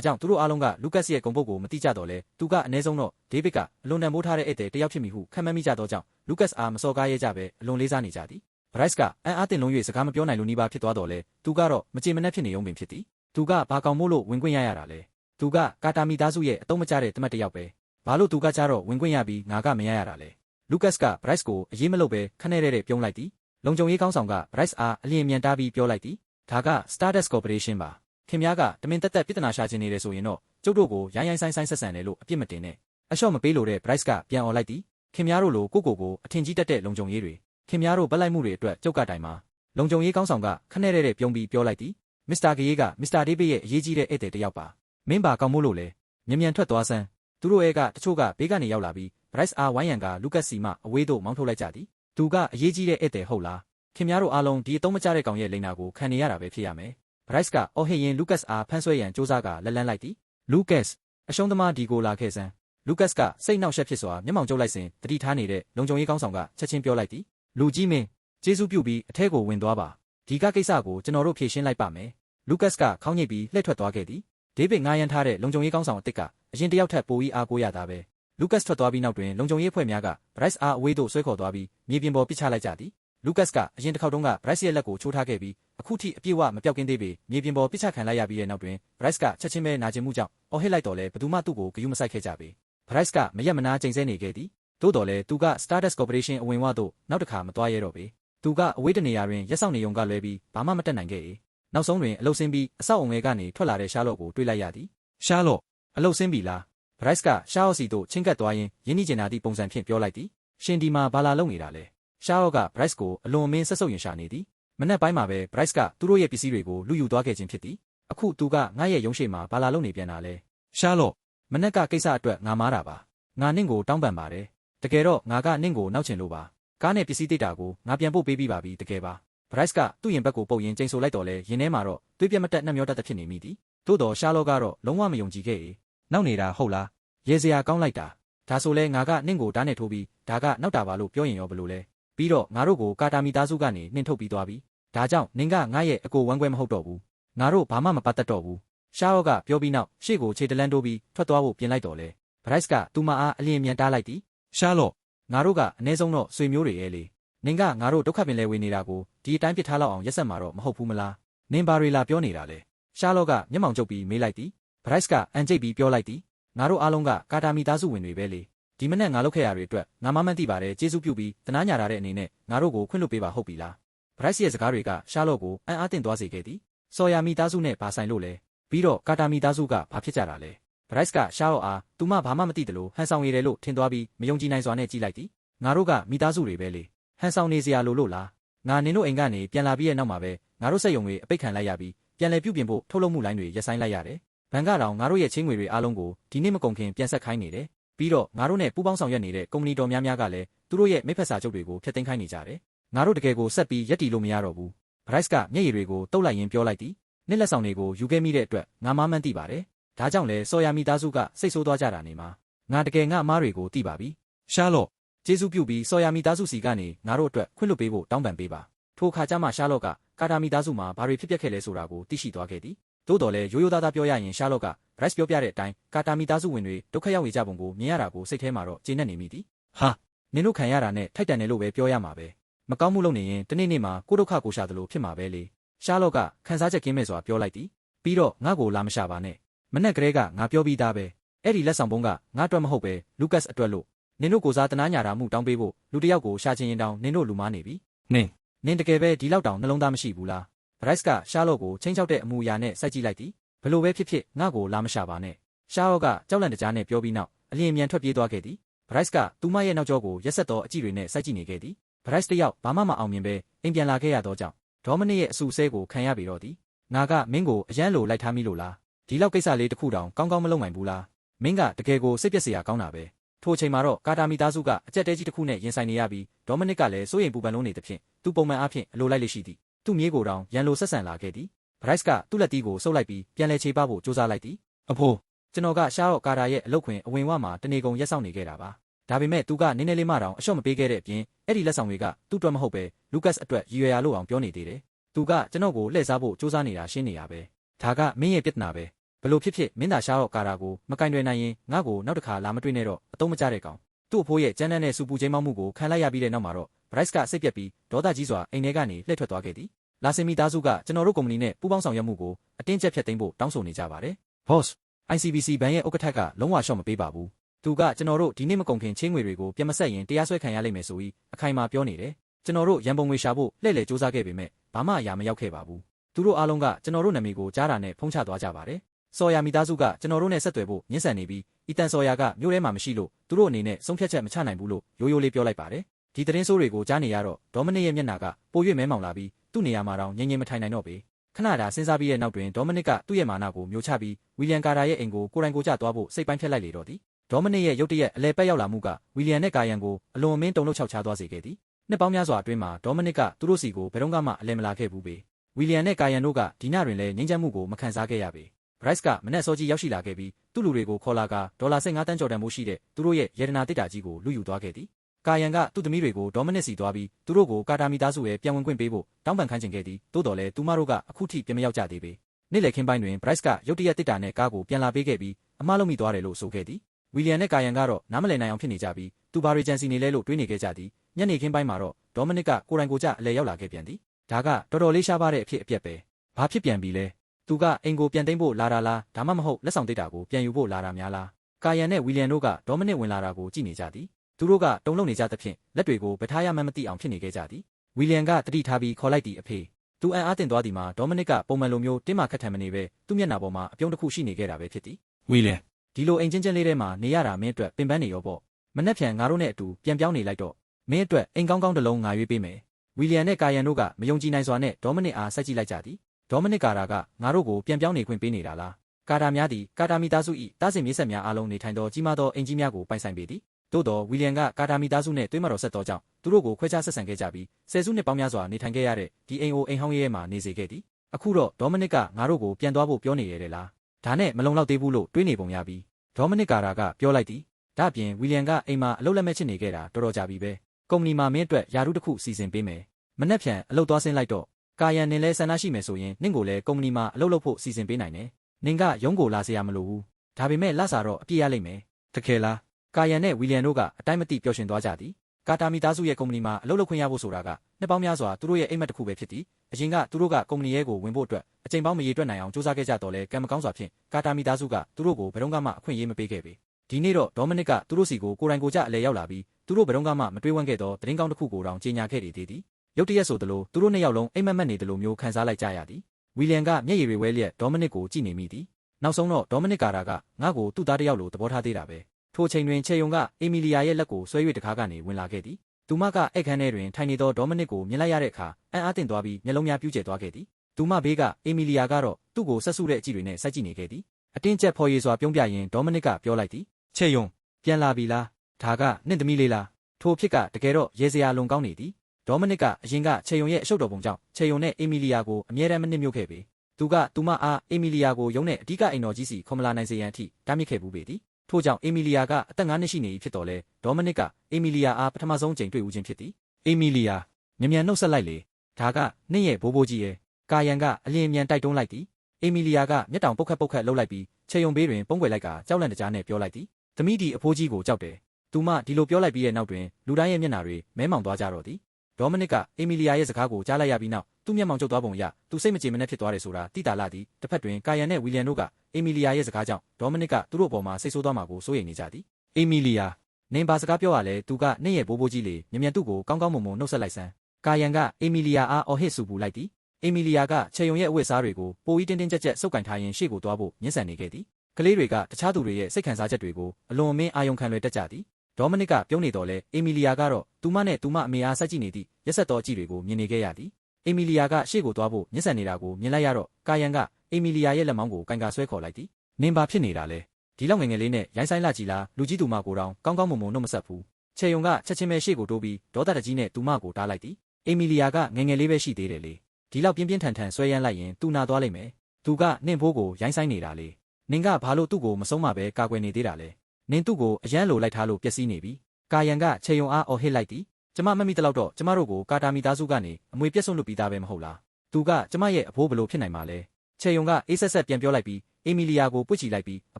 Speaker 2: ကြောင့်သူတို့အားလုံးကလူကတ်ရဲ့ဂုံပုတ်ကိုမတိကြတော့လဲသူကအ ਨੇ ဆုံးတော့ဒေးဗစ်ကအလွန်တန်မိုးထားတဲ့ဧည့်သည်တယောက်ဖြစ်မိဟုခံမှန်းမိကြသောကြောင့်လူကတ်အားမစော်ကားရဲကြပဲအလွန်လေးစားနေကြသည် ဘရိုက်စ်ကအံ့အားတင်လုံး၍စကားမပြောနိုင်လို့နီးပါးဖြစ်သွားတော့လဲသူကတော့မကြေမနက်ဖြစ်နေုံပင်ဖြစ်သည်သူကဘာကောင်မို့လို့ဝင်ခွင့်ရရတာလဲသူကကာတာမီသားစုရဲ့အတုံးမကျတဲ့တမတ်တစ်ယောက်ပဲဘာလို့သူကကြတော့ဝင်ခွင့်ရပြီးငါကမရရတာလဲလူကတ်ကဘရိုက်စ်ကိုအရေးမလုပ်ပဲခနဲ့တဲ့ပြုံးလိုက်သည်လုံခြုံရေးကောင်းဆောင်က Bryce အားအလျင်မြန်တားပြီးပြောလိုက်သည်ဒါက Stardust Corporation ပါခင်ဗျားကတမင်တက်တက်ပြဿနာရှာချင်နေတယ်ဆိုရင်တော့ကျုပ်တို့ကိုရိုင်းရိုင်းဆိုင်ဆိုင်ဆက်ဆံတယ်လို့အပြစ်မတင်နဲ့အလျှော့မပေးလို့တဲ့ Bryce ကပြန်អော်လိုက်သည်ခင်ဗျားတို့လိုကိုကိုကိုအထင်ကြီးတက်တဲ့လုံခြုံရေးတွေ ခင်ဗျားတို့ဗလိုက်မှုတွေအတွက်ကျုပ်ကတိုင်မှာလုံခြုံရေးကောင်းဆောင်ကခနဲ့တဲ့ပြုံးပြီးပြောလိုက်သည်မစ္စတာဂေးကမစ္စတာဒေးဗစ်ရဲ့အရေးကြီးတဲ့ဧည့်သည်တစ်ယောက်ပါမင်းပါကောင်းမို့လို့လေမြန်မြန်ထွက်သွားစမ်းသူတို့ရဲ့ကတချို့ကဘေးကနေရောက်လာပြီး Bryce အားဝိုင်းရန်ကလူကတ်စီမှအဝေးသို့မောင်းထုတ်လိုက်ကြသည်သူကအရေးကြီးတဲ့ဧည့်သည်ဟုတ်လားခင်ဗျားတို့အားလုံးဒီအတုံးမကျတဲ့ကောင်ရဲ့လိန်နာကိုခံနေရတာပဲဖြစ်ရမယ်။ Bryce ကအော်ဟစ်ရင်လူကတ်အားဖမ်းဆွဲရန်စူးစမ်းကလက်လန်းလိုက်သည်။ Lucas အရှုံးသမားဒီကိုလာခဲ့စမ်း။ Lucas ကစိတ်နှောက်ယှက်ဖြစ်စွာမျက်မှောင်ကျုပ်လိုက်စဉ်တတိထားနေတဲ့လုံခြုံရေးကောင်းဆောင်ကချက်ချင်းပြောလိုက်သည်။ လူကြီးမင်းကျေးဇူးပြုပြီးအထဲကိုဝင်သွားပါ။ဒီကကိစ္စကိုကျွန်တော်တို့ဖြေရှင်းလိုက်ပါမယ်။ Lucas ကခေါင်းညိတ်ပြီးလှည့်ထွက်သွားခဲ့သည်။ David ငားရန်ထားတဲ့လုံခြုံရေးကောင်းဆောင်အစ်စ်ကအရင်တယောက်ထက်ပိုပြီးအားကိုးရတာပဲ။ Lucas ထွက်သွားပြီးနောက်တွင်လုံခြုံရေးအဖွဲ့များက Bryce အားအဝေးသို့ဆွဲခေါ်သွားပြီးမြေပြင်ပေါ်ပစ်ချလိုက်ကြသည်လူကတ်စ်ကအရင်တစ်ခေါက်တုန်းက Bryce ရဲ့လက်ကိုချိုးထားခဲ့ပြီးအခုထိအပြည့်အဝမပြောက်ကင်းသေးပေမြေပြင်ပေါ်ပစ်ချခံလိုက်ရပြီးတဲ့နောက်တွင် Bryce ကချက်ချင်းပဲနာကျင်မှုကြောင့်အော်ဟစ်လိုက်တော့လဲဘယ်သူမှသူ့ကိုဂရုမစိုက်ခဲ့ကြပေ Bryce ကမရက်မနာချိန်ဆနေခဲ့သည် သို့တော်လဲသူက Stardust Corporation အဝင်ဝသို့နောက်တစ်ခါမသွားရတော့ပေသူကအဝေးတနေရာတွင်ရက်ဆောင်နေုံကလွဲပြီးဘာမှမတက်နိုင်ခဲ့၏နောက်ဆုံးတွင်အလုတ်ဆင်းပြီးအဆောက်အုံငယ်ကနေထွက်လာတဲ့ရှားလော့ကိုတွေ့လိုက်ရသည်
Speaker 1: ရှားလော့
Speaker 2: အလုတ်ဆင်းပြီလား Bryce ကရှားအော့စီတို့ချင်းကပ်သွားရင်းရင်းနှီးကျင်နာသည့်ပုံစံဖြင့်ပြောလိုက်သည်ရှင်ဒီမှာဘာလာလုပ်နေတာလဲရှားအော့က Bryce ကိုအလွန်အမင်းဆက်ဆုပ်ရင်ရှာနေသည်မနေ့ပိုင်းမှာပဲ Bryce ကသူတို့ရဲ့ပစ္စည်းတွေကိုလူယူသွားခဲ့ခြင်းဖြစ်သည်အခုသူကငါ့ရဲ့ရုံးရှိမှာဘာလာလုပ်နေပြန်တာလဲ
Speaker 1: ရှားလော့
Speaker 2: မနေ့ကကိစ္စအတွက်ငါမားတာပါငါနင့်ကိုတောင်းပန်ပါတယ် တကယ်တော့ငါကနင့်ကိုနောက်ချင်လို့ပါကားနဲ့ပစ္စည်းတိတ်တာကိုငါပြန်ပို့ပေးပြီးပါပြီတကယ်ပါ Bryce ကသူ့ရင်ဘက်ကိုပုတ်ရင်ကျိန်ဆိုလိုက်တော့လဲရင်ထဲမှာတော့သွေးပြတ်မတက်နှက်မျောတတ်တဲ့ဖြစ်နေမိသည်သို့တော်ရှားလောကတော့လုံးဝမယုံကြည်ခဲ့၏နောက်နေတာဟုတ်လားရေစရာကောင်းလိုက်တာဒါဆိုလဲငါကနင့်ကိုဓာတ်နဲ့ထိုးပြီးဒါကနောက်တာပါလို့ပြောရင်ရောဘလို့လဲပြီးတော့ငါတို့ကိုကာတာမီသားစုကနေနှင်ထုတ်ပြီးသွားပြီဒါကြောင့်နင်ကငါရဲ့အကိုဝမ်းခွဲမဟုတ်တော့ဘူးငါတို့ဘာမှမပတ်သက်တော့ဘူးရှားရော့ကပြောပြီးနောက်ရှေ့ကိုခြေတလန်းတိုးပြီးထွက်သွားဖို့ပြင်လိုက်တော့လဲဘရိုက်စ်ကသူမအားအလျင်မြန်တားလိုက်သည်
Speaker 1: ရှားလော့
Speaker 2: ငါတို့ကအနည်းဆုံးတော့ဆွေမျိုးတွေရဲ့လေနင်ကငါတို့ဒုက္ခပင်လဲဝေနေတာကိုဒီအတိုင်းပစ်ထားလောက်အောင်ရက်ဆက်မှာတော့မဟုတ်ဘူးမလားနင်ဘာတွေလာပြောနေတာလဲရှားလော့ကမျက်မှောင်ကျုပ်ပြီးမေးလိုက်သည်ဘရိုက်စ်ကအန်ကျိတ်ပြီးပြောလိုက်သည်ငါတို့အားလုံးကကာတာမီသားစုဝင်တွေပဲလေဒီမနေ့ငါလုပ်ခဲ့ရတွေအတွက်ငါမမှန်းသိပါတယ်ကျေးဇူးပြုပြီးတနာညာတာတဲ့အနေနဲ့ငါတို့ကိုခွင့်လွှတ်ပေးပါဟုတ်ပြီလားဘရိုက်စ်ရဲ့စကားတွေကရှားလော့ကိုအံ့အားသင့်သွားစေခဲ့သည်စော်ယာမီသားစုနဲ့ဘာဆိုင်လို့လဲပြီးတော့ကာတာမီသားစုကဘာဖြစ်ကြတာလဲဘ ရိုက်စ်ကရှားလော့အားသူမဘာမှမသိတယ်လို့ဟန်ဆောင်ရည်တယ်လို့ထင်သွားပြီးမယုံကြည်နိုင်စွာနဲ့ကြည့်လိုက်သည်ငါတို့ကမိသားစုတွေပဲလေဟန်ဆောင်နေစရာလိုလို့လားငါနင်တို့အိမ်ကနေပြန်လာပြီးရဲ့နောက်မှာပဲငါတို့စက်ယုံတွေအပိတ်ခံလိုက်ရပြီးပြန်လည်ပြုပြင်ဖို့ထုတ်လုပ်မှုလိုင်းတွေရပ်ဆိုင်းလိုက်ရတယ်ဘဏ်ကတောင်ငါတို့ရဲ့ချင်းငွေတွေအားလုံးကိုဒီနေ့မကုန်ခင်ပြန်ဆက်ခိုင်းနေတယ်ပြီးတော့ငါတို့နဲ့ပူးပေါင်းဆောင်ရွက်နေတဲ့ကုမ္ပဏီတော်များများကလည်းသူတို့ရဲ့မိဖက်စာချုပ်တွေကိုဖျက်သိမ်းခိုင်းနေကြတယ်ငါတို့တကယ်ကိုဆက်ပြီးရက်တီလို့မရတော့ဘူးဘရိုက်စ်ကမျက်ရည်တွေကိုတုပ်လိုက်ရင်းပြောလိုက်သည်နှစ်လက်ဆောင်တွေကိုယူခဲ့မိတဲ့အတွက်ငါမှမှန်းသိပါတယ် ဒါကြောင့်လဲစော်ယာမီသားစုကစိတ်ဆိုးသွားကြတာနေမှာငါတကယ်ငါအမားတွေကိုသိပါပြီ
Speaker 1: ရှားလော့
Speaker 2: ကျေးဇူးပြုပြီးစော်ယာမီသားစုစီကနေငါတို့အတွက်ခွင့်လွှတ်ပေးဖို့တောင်းပန်ပေးပါထိုအခါကျမှရှားလော့ကကာတာမီသားစုမှာဘာတွေဖြစ်ပျက်ခဲ့လဲဆိုတာကိုသိရှိသွားခဲ့သည်သို့တော်လည်းရိုးရိုးသားသားပြောရရင်ရှားလော့က Bryce ပြောပြတဲ့အတိုင်းကာတာမီသားစုဝင်တွေဒုက္ခရောက်နေကြပုံကိုမြင်ရတာကိုစိတ်ထဲမှာတော့ကျေနပ်နေမိသည်
Speaker 1: ဟာ
Speaker 2: နင်တို့ခံရတာနဲ့ထိုက်တန်တယ်လို့ပဲပြောရမှာပဲမကောင်းမှုလုပ်နေရင်တနေ့နေ့မှာကိုဒုက္ခကိုရှာတယ်လို့ဖြစ်မှာပဲလေရှားလော့ကခန်းစားချက်ကင်းမဲ့စွာပြောလိုက်သည်ပြီးတော့ငါ့ကိုလာမရှာပါနဲ့ မနဲ့ကလေးကငါပြောပြီးသားပဲအဲ့ဒီလက်ဆောင်ပုံးကငါအတွက်မဟုတ်ပဲလူကတ်အတွက်လို့နင်တို့ကိုစားတနာညာတာမှုတောင်းပေးဖို့လူတစ်ယောက်ကိုရှာချင်ရင်တောင်နင်တို့လူမားနေပြီ
Speaker 1: နင်း
Speaker 2: နင်တကယ်ပဲဒီလောက်တောင်နှလုံးသားမရှိဘူးလားဘရိုက်စ်ကရှားလော့ကိုချင်းချောက်တဲ့အမူအရာနဲ့စိုက်ကြည့်လိုက်သည်ဘလို့ပဲဖြစ်ဖြစ်ငါ့ကိုလာမရှာပါနဲ့ရှားလော့ကကြောက်လန့်တကြားနဲ့ပြောပြီးနောက်အလျင်မြန်ထွက်ပြေးသွားခဲ့သည်ဘရိုက်စ်ကသူမရဲ့နောက်ကျောကိုရက်ဆက်သောအကြည့်တွေနဲ့စိုက်ကြည့်နေခဲ့သည်ဘရိုက်စ်တယောက်ဘာမှမအောင်မြင်ပဲအိမ်ပြန်လာခဲ့ရသောကြောင့်ဒေါမနစ်ရဲ့အဆူဆဲကိုခံရပြီတော့သည်ငါကမင်းကိုအရန်လိုလိုက်ထားမိလို့လား ဒီလောက်ကိစ္စလေးတစ်ခုတောင်ကောင်းကောင်းမလုပ်နိုင်ဘူးလားမင်းကတကယ်ကိုစိတ်ပျက်စရာကောင်းတာပဲထိုအချိန်မှာတော့ကာတာမီသားစုကအကြက်တဲကြီးတစ်ခုနဲ့ရင်ဆိုင်နေရပြီးဒေါမနစ်ကလည်းစိုးရိမ်ပူပန်လုံးနေသဖြင့်သူပုံမှန်အားဖြင့်အလိုလိုက်လေရှိသည်သူ့မြေးကိုတောင်ရန်လိုဆက်ဆံလာခဲ့သည်ဘရိုက်စ်ကသူ့လက်တီးကိုဆုပ်လိုက်ပြီးပြန်လဲခြေပဖို့ကြိုးစားလိုက်သည်
Speaker 1: အဖိုး
Speaker 2: ကျွန်တော်ကရှားတော့ကာတာရဲ့အလုတ်ခွင်အဝင်ဝမှာတနေကုန်ရက်ဆောင်နေခဲ့တာပါဒါပေမဲ့သူကနည်းနည်းလေးမှတောင်အလျှော့မပေးခဲ့တဲ့အပြင်အဲ့ဒီလက်ဆောင်တွေကသူ့အတွက်မဟုတ်ပဲလူကတ်အတွက်ရည်ရွယ်ရလို့အောင်ပြောနေသေးတယ်သူကကျွန်တော်ကိုလှည့်စားဖို့စူးစမ်းနေတာရှင်းနေတာပဲ ဒါကမင်းရဲ့ပြဿနာပဲဘလို့ဖြစ်ဖြစ်မင်းသာရှားတော့ကာတာကိုမကင်တွယ်နိုင်ရင်ငါ့ကိုနောက်တစ်ခါလာမတွေ့နဲ့တော့အတုံးမကြတဲ့ကောင်သူ့အဖိုးရဲ့ကျန်းတန်းတဲ့စူပူချိန်မောက်မှုကိုခံလိုက်ရပြီးတဲ့နောက်မှာတော့ Bryce ကစိတ်ပြက်ပြီးဒေါသကြီးစွာအိမ်ထဲကနေလှည့်ထွက်သွားခဲ့သည်လာစင်မီသားစုကကျွန်တော်တို့ကုမ္ပဏီနဲ့ပူးပေါင်းဆောင်ရွက်မှုကိုအတင်းကျပ်ဖျက်သိမ်းဖို့တောင်းဆိုနေကြပါတယ်
Speaker 1: boss
Speaker 2: ICBC ဘဏ်ရဲ့ဥက္ကဋ္ဌကလုံးဝရှော့မပေးပါဘူးသူကကျွန်တော်တို့ဒီနေ့မကုန်ခင်ချင်းငွေတွေကိုပြန်မဆက်ရင်တရားစွဲခံရလိမ့်မယ်ဆိုပြီးအခိုင်အမာပြောနေတယ်ကျွန်တော်တို့ရန်ပုံငွေရှာဖို့လှည့်လည်စူးစမ်းခဲ့ပေမဲ့ဘာမှအရာမရောက်ခဲ့ပါဘူး သူတို့အားလုံးကကျွန်တော်တို့နာမည်ကိုကြားတာနဲ့ဖုံးချသွားကြပါတယ်စော်ယာမိသားစုကကျွန်တော်တို့နဲ့ဆက်သွယ်ဖို့ညှင်းဆန်နေပြီးအီတန်စော်ယာကမြို့ထဲမှာမရှိလို့သူတို့အနေနဲ့ဆုံးဖြတ်ချက်မချနိုင်ဘူးလို့ရိုးရိုးလေးပြောလိုက်ပါတယ်ဒီသတင်းဆိုးတွေကိုကြားနေရတော့ဒေါမနစ်ရဲ့မျက်နှာကပို၍မဲမောင်လာပြီးသူ့နေရာမှာတောင်ငြိမ်ငြိမ်မထိုင်နိုင်တော့ပေခဏတာစဉ်းစားပြီးတဲ့နောက်တွင်ဒေါမနစ်ကသူ့ရဲ့မာနကိုမျိုးချပြီးဝီလျံကာတာရဲ့အိမ်ကိုကိုယ်တိုင်ကိုယ်ကျသွားဖို့စိတ်ပိုင်းဖြတ်လိုက်လေတော့သည်ဒေါမနစ်ရဲ့ရုတ်တရက်အလဲပတ်ရောက်လာမှုကဝီလျံနဲ့ကာယန်ကိုအလွန်အမင်းတုန်လှုပ်ခြောက်ခြားသွားစေခဲ့သည်နှစ်ပေါင်းများစွာအတွင်းမှာဒေါမနစ်ကသူတို့စီကိုဘယ်တော့မှအလဲမလာခဲ့ဘူးပေ ဝီလျံနဲ့ကာယန်တို့ကဒီညတွင်လည်းငြိမ်းချမ်းမှုကိုမခံစားခဲ့ရပေ Bryce ကမနက်စောကြီးရောက်ရှိလာခဲ့ပြီးသူ့လူတွေကိုခေါ်လာကဒေါ်လာ15တန်းကျော်တန်မှုရှိတဲ့သူတို့ရဲ့ရတနာတစ်တာကြီးကိုလူယူသွားခဲ့သည်ကာယန်ကသူ့သမီးတွေကိုဒေါမနစ်စီသွားပြီးသူတို့ကိုကာတာမီသားစုရဲ့ပြန်ဝင်ခွင့်ပေးဖို့တောင်းပန်ခိုင်းချင်ခဲ့သည်သို့တော်လည်းသူမတို့ကအခုထိပြန်မရောက်ကြသေးပေနေ့လည်ခင်းပိုင်းတွင် Bryce ကရုတ်တရက်တစ်တာနဲ့ကားကိုပြန်လာပေးခဲ့ပြီးအမှားလုံးမိသွားတယ်လို့ဆိုခဲ့သည်ဝီလျံနဲ့ကာယန်ကတော့နားမလည်နိုင်အောင်ဖြစ်နေကြပြီးသူဘာရီဂျန်စီနေလဲလို့တွေးနေခဲ့ကြသည်ညနေခင်းပိုင်းမှာတော့ဒေါမနစ်ကကိုရိုင်ကိုကြအလဲရောက်လာခဲ့ပြန်သည် ဒါကတော်တော်လေးရှားပါတဲ့အဖြစ်အပျက်ပဲဘာဖြစ်ပြန်ပြီလဲသူကအိမ်ကိုပြန်သိမ်းဖို့လာတာလားဒါမှမဟုတ်လက်ဆောင်တိတ်တာကိုပြန်ယူဖို့လာတာများလားကာယန်နဲ့ဝီလျံတို့ကဒေါမနစ်ဝင်လာတာကိုကြည့်နေကြသည်သူတို့ကတုံလုံးနေကြသဖြင့်လက်တွေကိုဗထားရမှန်းမသိအောင်ဖြစ်နေခဲ့ကြသည်ဝီလျံကတတိထားပြီးခေါ်လိုက်သည်အဖေသူအံ့အားသင့်သွားသည်မှာဒေါမနစ်ကပုံမှန်လိုမျိုးတင်းမာခတ်ထန်မနေပဲသူ့မျက်နှာပေါ်မှာအပြုံးတစ်ခုရှိနေခဲ့တာပဲဖြစ်သည်
Speaker 1: ဝီလျံ
Speaker 2: ဒီလိုအိမ်ချင်းချင်းလေးထဲမှာနေရတာမင်းအတွက်ပင်ပန်းနေရောပေါ့မနှက်ဖြန်ငါတို့နဲ့အတူပြန်ပြောင်းနေလိုက်တော့မင်းအတွက်အိမ်ကောင်းကောင်းတစ်လုံးငါရွေးပေးမယ် ဝီလျံနဲ့ကာယန်တို့ကမယုံကြည်နိုင်စွာနဲ့ဒေါမနစ်အားဆက်ကြည့်လိုက်ကြသည်ဒေါမနစ်ကာတာကငါတို့ကိုပြန်ပြောင်းနေခွင့်ပေးနေတာလားကာတာများသည်ကာတာမီသားစု၏တားစင်မြေဆက်များအားလုံးနေထိုင်သောကြီးမားသောအင်ဂျီများကိုပိုင်ဆိုင်ပေသည်သို့သောဝီလျံကကာတာမီသားစုနှင့်တွဲမတော်ဆက်သောကြောင့်သူတို့ကိုခွဲခြားဆက်ဆံခဲ့ကြပြီးဆယ်စုနှစ်ပေါင်းများစွာနေထိုင်ခဲ့ရတဲ့ဒီအိမ်အိုအိမ်ဟောင်းရဲမှာနေစေခဲ့သည်အခုတော့ဒေါမနစ်ကငါတို့ကိုပြန်သွားဖို့ပြောနေရတယ်လားဒါနဲ့မလုံလောက်သေးဘူးလို့တွေးနေပုံရပြီးဒေါမနစ်ကာတာကပြောလိုက်သည်ဒါ့အပြင်ဝီလျံကအိမ်မှာအလုပ်လက်မဲ့ချစ်နေခဲ့တာတော်တော်ကြာပြီပဲ ကုမ္ပဏီမှာမင်းအတွက်ယာရုတစ်ခုစီစဉ်ပေးမယ်မနှက်ဖြန်အလုပ်သွားဆင်းလိုက်တော့ကာယန်နင်လဲဆန္ဒရှိမယ်ဆိုရင်နင့်ကိုလည်းကုမ္ပဏီမှာအလုပ်လုပ်ဖို့စီစဉ်ပေးနိုင်တယ်နင်ကရုံးကိုလာစရာမလိုဘူးဒါပေမဲ့လဆာတော့အပြည့်ရလိမ့်မယ်တကယ်လားကာယန်နဲ့ဝီလျံတို့ကအတိုင်းမသိပျော်ရွှင်သွားကြသည်ကာတာမီသားစုရဲ့ကုမ္ပဏီမှာအလုပ်လုပ်ခွင့်ရဖို့ဆိုတာကနှစ်ပေါင်းများစွာသူတို့ရဲ့အိမ်မက်တစ်ခုပဲဖြစ်သည်အရင်ကသူတို့ကကုမ္ပဏီရဲ့ကိုဝင်ဖို့အတွက်အချိန်ပေါင်းမရေတွက်နိုင်အောင်စူးစမ်းခဲ့ကြတော့လဲကံမကောင်းစွာဖြင့်ကာတာမီသားစုကသူတို့ကိုဘယ်တော့မှအခွင့်အရေးမပေးခဲ့ပေဒီနေ့တော့ဒေါမနစ်ကသူတို့စီကိုကိုယ်တိုင်ကိုယ်ကျအလဲရောက်လာပြီး သူတို့ဘယ်တော့မှမတွေးဝန်းခဲ့သောသတင်းကောင်းတစ်ခုကိုတောင်ကြေညာခဲ့သေးသည်ရုတ်တရက်ဆိုသလိုသူတို့နှစ်ယောက်လုံးအိမ်မက်မက်နေတယ်လို့မျိုးခံစားလိုက်ကြရသည်ဝီလျံကမျက်ရည်တွေဝဲလျက်ဒေါမနစ်ကိုကြည့်နေမိသည်နောက်ဆုံးတော့ဒေါမနစ်ကာတာကငါ့ကိုသူ့သားတစ်ယောက်လိုသဘောထားသေးတာပဲထိုချိန်တွင်ချေယုံကအီမီလီယာရဲ့လက်ကိုဆွဲ၍တကားကနေဝင်လာခဲ့သည်သူမကအိတ်ခမ်းထဲတွင်ထိုင်နေသောဒေါမနစ်ကိုမြင်လိုက်ရတဲ့အခါအံ့အားသင့်သွားပြီးမျက်လုံးများပြူးကျဲသွားခဲ့သည်သူမဘေးကအီမီလီယာကတော့သူ့ကိုဆက်ဆုတဲ့အကြည့်တွေနဲ့စိုက်ကြည့်နေခဲ့သည်အတင်းကျပ်ဖော်ရည်စွာပြုံးပြရင်ဒေါမနစ်ကပြောလိုက်သည်ချေယုံပြန်လာပြီလား ဒါကနင့်သမီးလေးလားထိုဖြစ်ကတကယ်တော့ရေစရာလွန်ကောင်းနေသည်ဒေါမနစ်ကအရင်ကချေယုံရဲ့အရှုပ်တော်ပုံကြောင့်ချေယုံနဲ့အီမီလီယာကိုအမြဲတမ်းမနစ်မြို့ခဲ့ပေသူကသူမအားအီမီလီယာကိုယုံနဲ့အဓိကအိမ်တော်ကြီးစီခေါ်မလာနိုင်စေရန်အထိတားမြစ်ခဲ့ဘူးပေသည်ထို့ကြောင့်အီမီလီယာကအသက်9နှစ်ရှိနေပြီဖြစ်တော်လဲဒေါမနစ်ကအီမီလီယာအားပထမဆုံးချိန်တွေ့ဦးခြင်းဖြစ်သည်အီမီလီယာမြန်မြန်နှုတ်ဆက်လိုက်လေဒါကနင့်ရဲ့ဘိုးဘိုးကြီးရဲ့ကာယန်ကအလင်းမြန်တိုက်တွန်းလိုက်သည်အီမီလီယာကမျက်တောင်ပုတ်ခတ်ပုတ်ခတ်လှုပ်လိုက်ပြီးချေယုံဘေးတွင်ပုံကွယ်လိုက်ကကြောက်လန့်တကြားနဲ့ပြောလိုက်သည်သမီးဒီအဖိုးကြီးကိုကြောက်တယ် သူမဒီလိုပြောလိုက်ပြီးတဲ့နောက်တွင်လူတိုင်းရဲ့မျက်နှာတွေမဲမောင်သွားကြတော့သည်ဒေါမနစ်ကအီမီလီယာရဲ့စကားကိုကြားလိုက်ရပြီးနောက်သူ့မျက်မှောင်ကျုပ်သွားပုံရသူစိတ်မကြေမနက်ဖြစ်သွားတယ်ဆိုတာတိတာလာသည်တစ်ဖက်တွင်ကာယန်နဲ့ဝီလျံတို့ကအီမီလီယာရဲ့စကားကြောင့်ဒေါမနစ်ကသူတို့အပေါ်မှာစိတ်ဆိုးသွားမှာကိုစိုးရိမ်နေကြသည်အီမီလီယာနင်ဘာစကားပြောရလဲသူကနင့်ရဲ့ဘိုးဘိုးကြီးလေမြ мян သူ့ကိုကောင်းကောင်းမွန်မွန်နှုတ်ဆက်လိုက်စမ်းကာယန်ကအီမီလီယာအားအော်ဟစ်ဆူပူလိုက်သည်အီမီလီယာကချေယုံရဲ့အဝတ်စားတွေကိုပိုပြီးတင်းတင်းကြပ်ကြပ်စုပ်ကင်ထားရင်းရှေ့ကိုသွားဖို့ညှင်းဆန်နေခဲ့သည်ကလေးတွေကတခြားသူတွေရဲ့စိတ်ခံစားချက်တွေကိုအလွန်အမင်းအာယုံခံလွယ်တတ်ကြသည် ဒေါမနစ်ကပြုံးနေတော်လဲအီမီလီယာကတော့သူမနဲ့သူမအမေအားဆက်ကြည့်နေသည့်ရက်ဆက်သောအကြည့်တွေကိုမြင်နေခဲ့ရသည်အီမီလီယာကရှေ့ကိုသွားဖို့ညှင်းဆန်နေတာကိုမြင်လိုက်ရတော့ကာယန်ကအီမီလီယာရဲ့လက်မောင်းကိုကန်ကာဆွဲခေါ်လိုက်သည်နင်ဘာဖြစ်နေတာလဲဒီလောက်ငယ်ငယ်လေးနဲ့ရိုင်းဆိုင်လာကြည်လားလူကြီးသူမကိုတောင်ကောင်းကောင်းမွန်မွန်နှုတ်မဆက်ဘူးချေယုံကချက်ချင်းပဲရှေ့ကိုတိုးပြီးဒေါသတကြီးနဲ့သူမကိုတားလိုက်သည်အီမီလီယာကငယ်ငယ်လေးပဲရှိသေးတယ်လေဒီလောက်ပြင်းပြင်းထန်ထန်ဆွဲရမ်းလိုက်ရင်သူနာသွားလိမ့်မယ်သူကနင့်ဖိုးကိုရိုင်းဆိုင်နေတာလေနင်ကဘာလို့သူ့ကိုမဆုံးမပဲကာကွယ်နေသေးတာလဲ နင်သူ့ကိုအရန်လိုလိုက်ထားလို့ပျက်စီးနေပြီကာယံကခြေယုံအားအော်ဟစ်လိုက်သည်ကျမမတ်မိတလောက်တော့ကျမတို့ကိုကာတာမီသားစုကနေအမွေပြက်ဆုံးလုပ်ပြီးသားပဲမဟုတ်လားသူကကျမရဲ့အဖိုးဘလို့ဖြစ်နိုင်မှာလဲခြေယုံကအေးဆက်ဆက်ပြန်ပြောလိုက်ပြီးအေမီလီယာကိုပွေ့ချီလိုက်ပြီးအ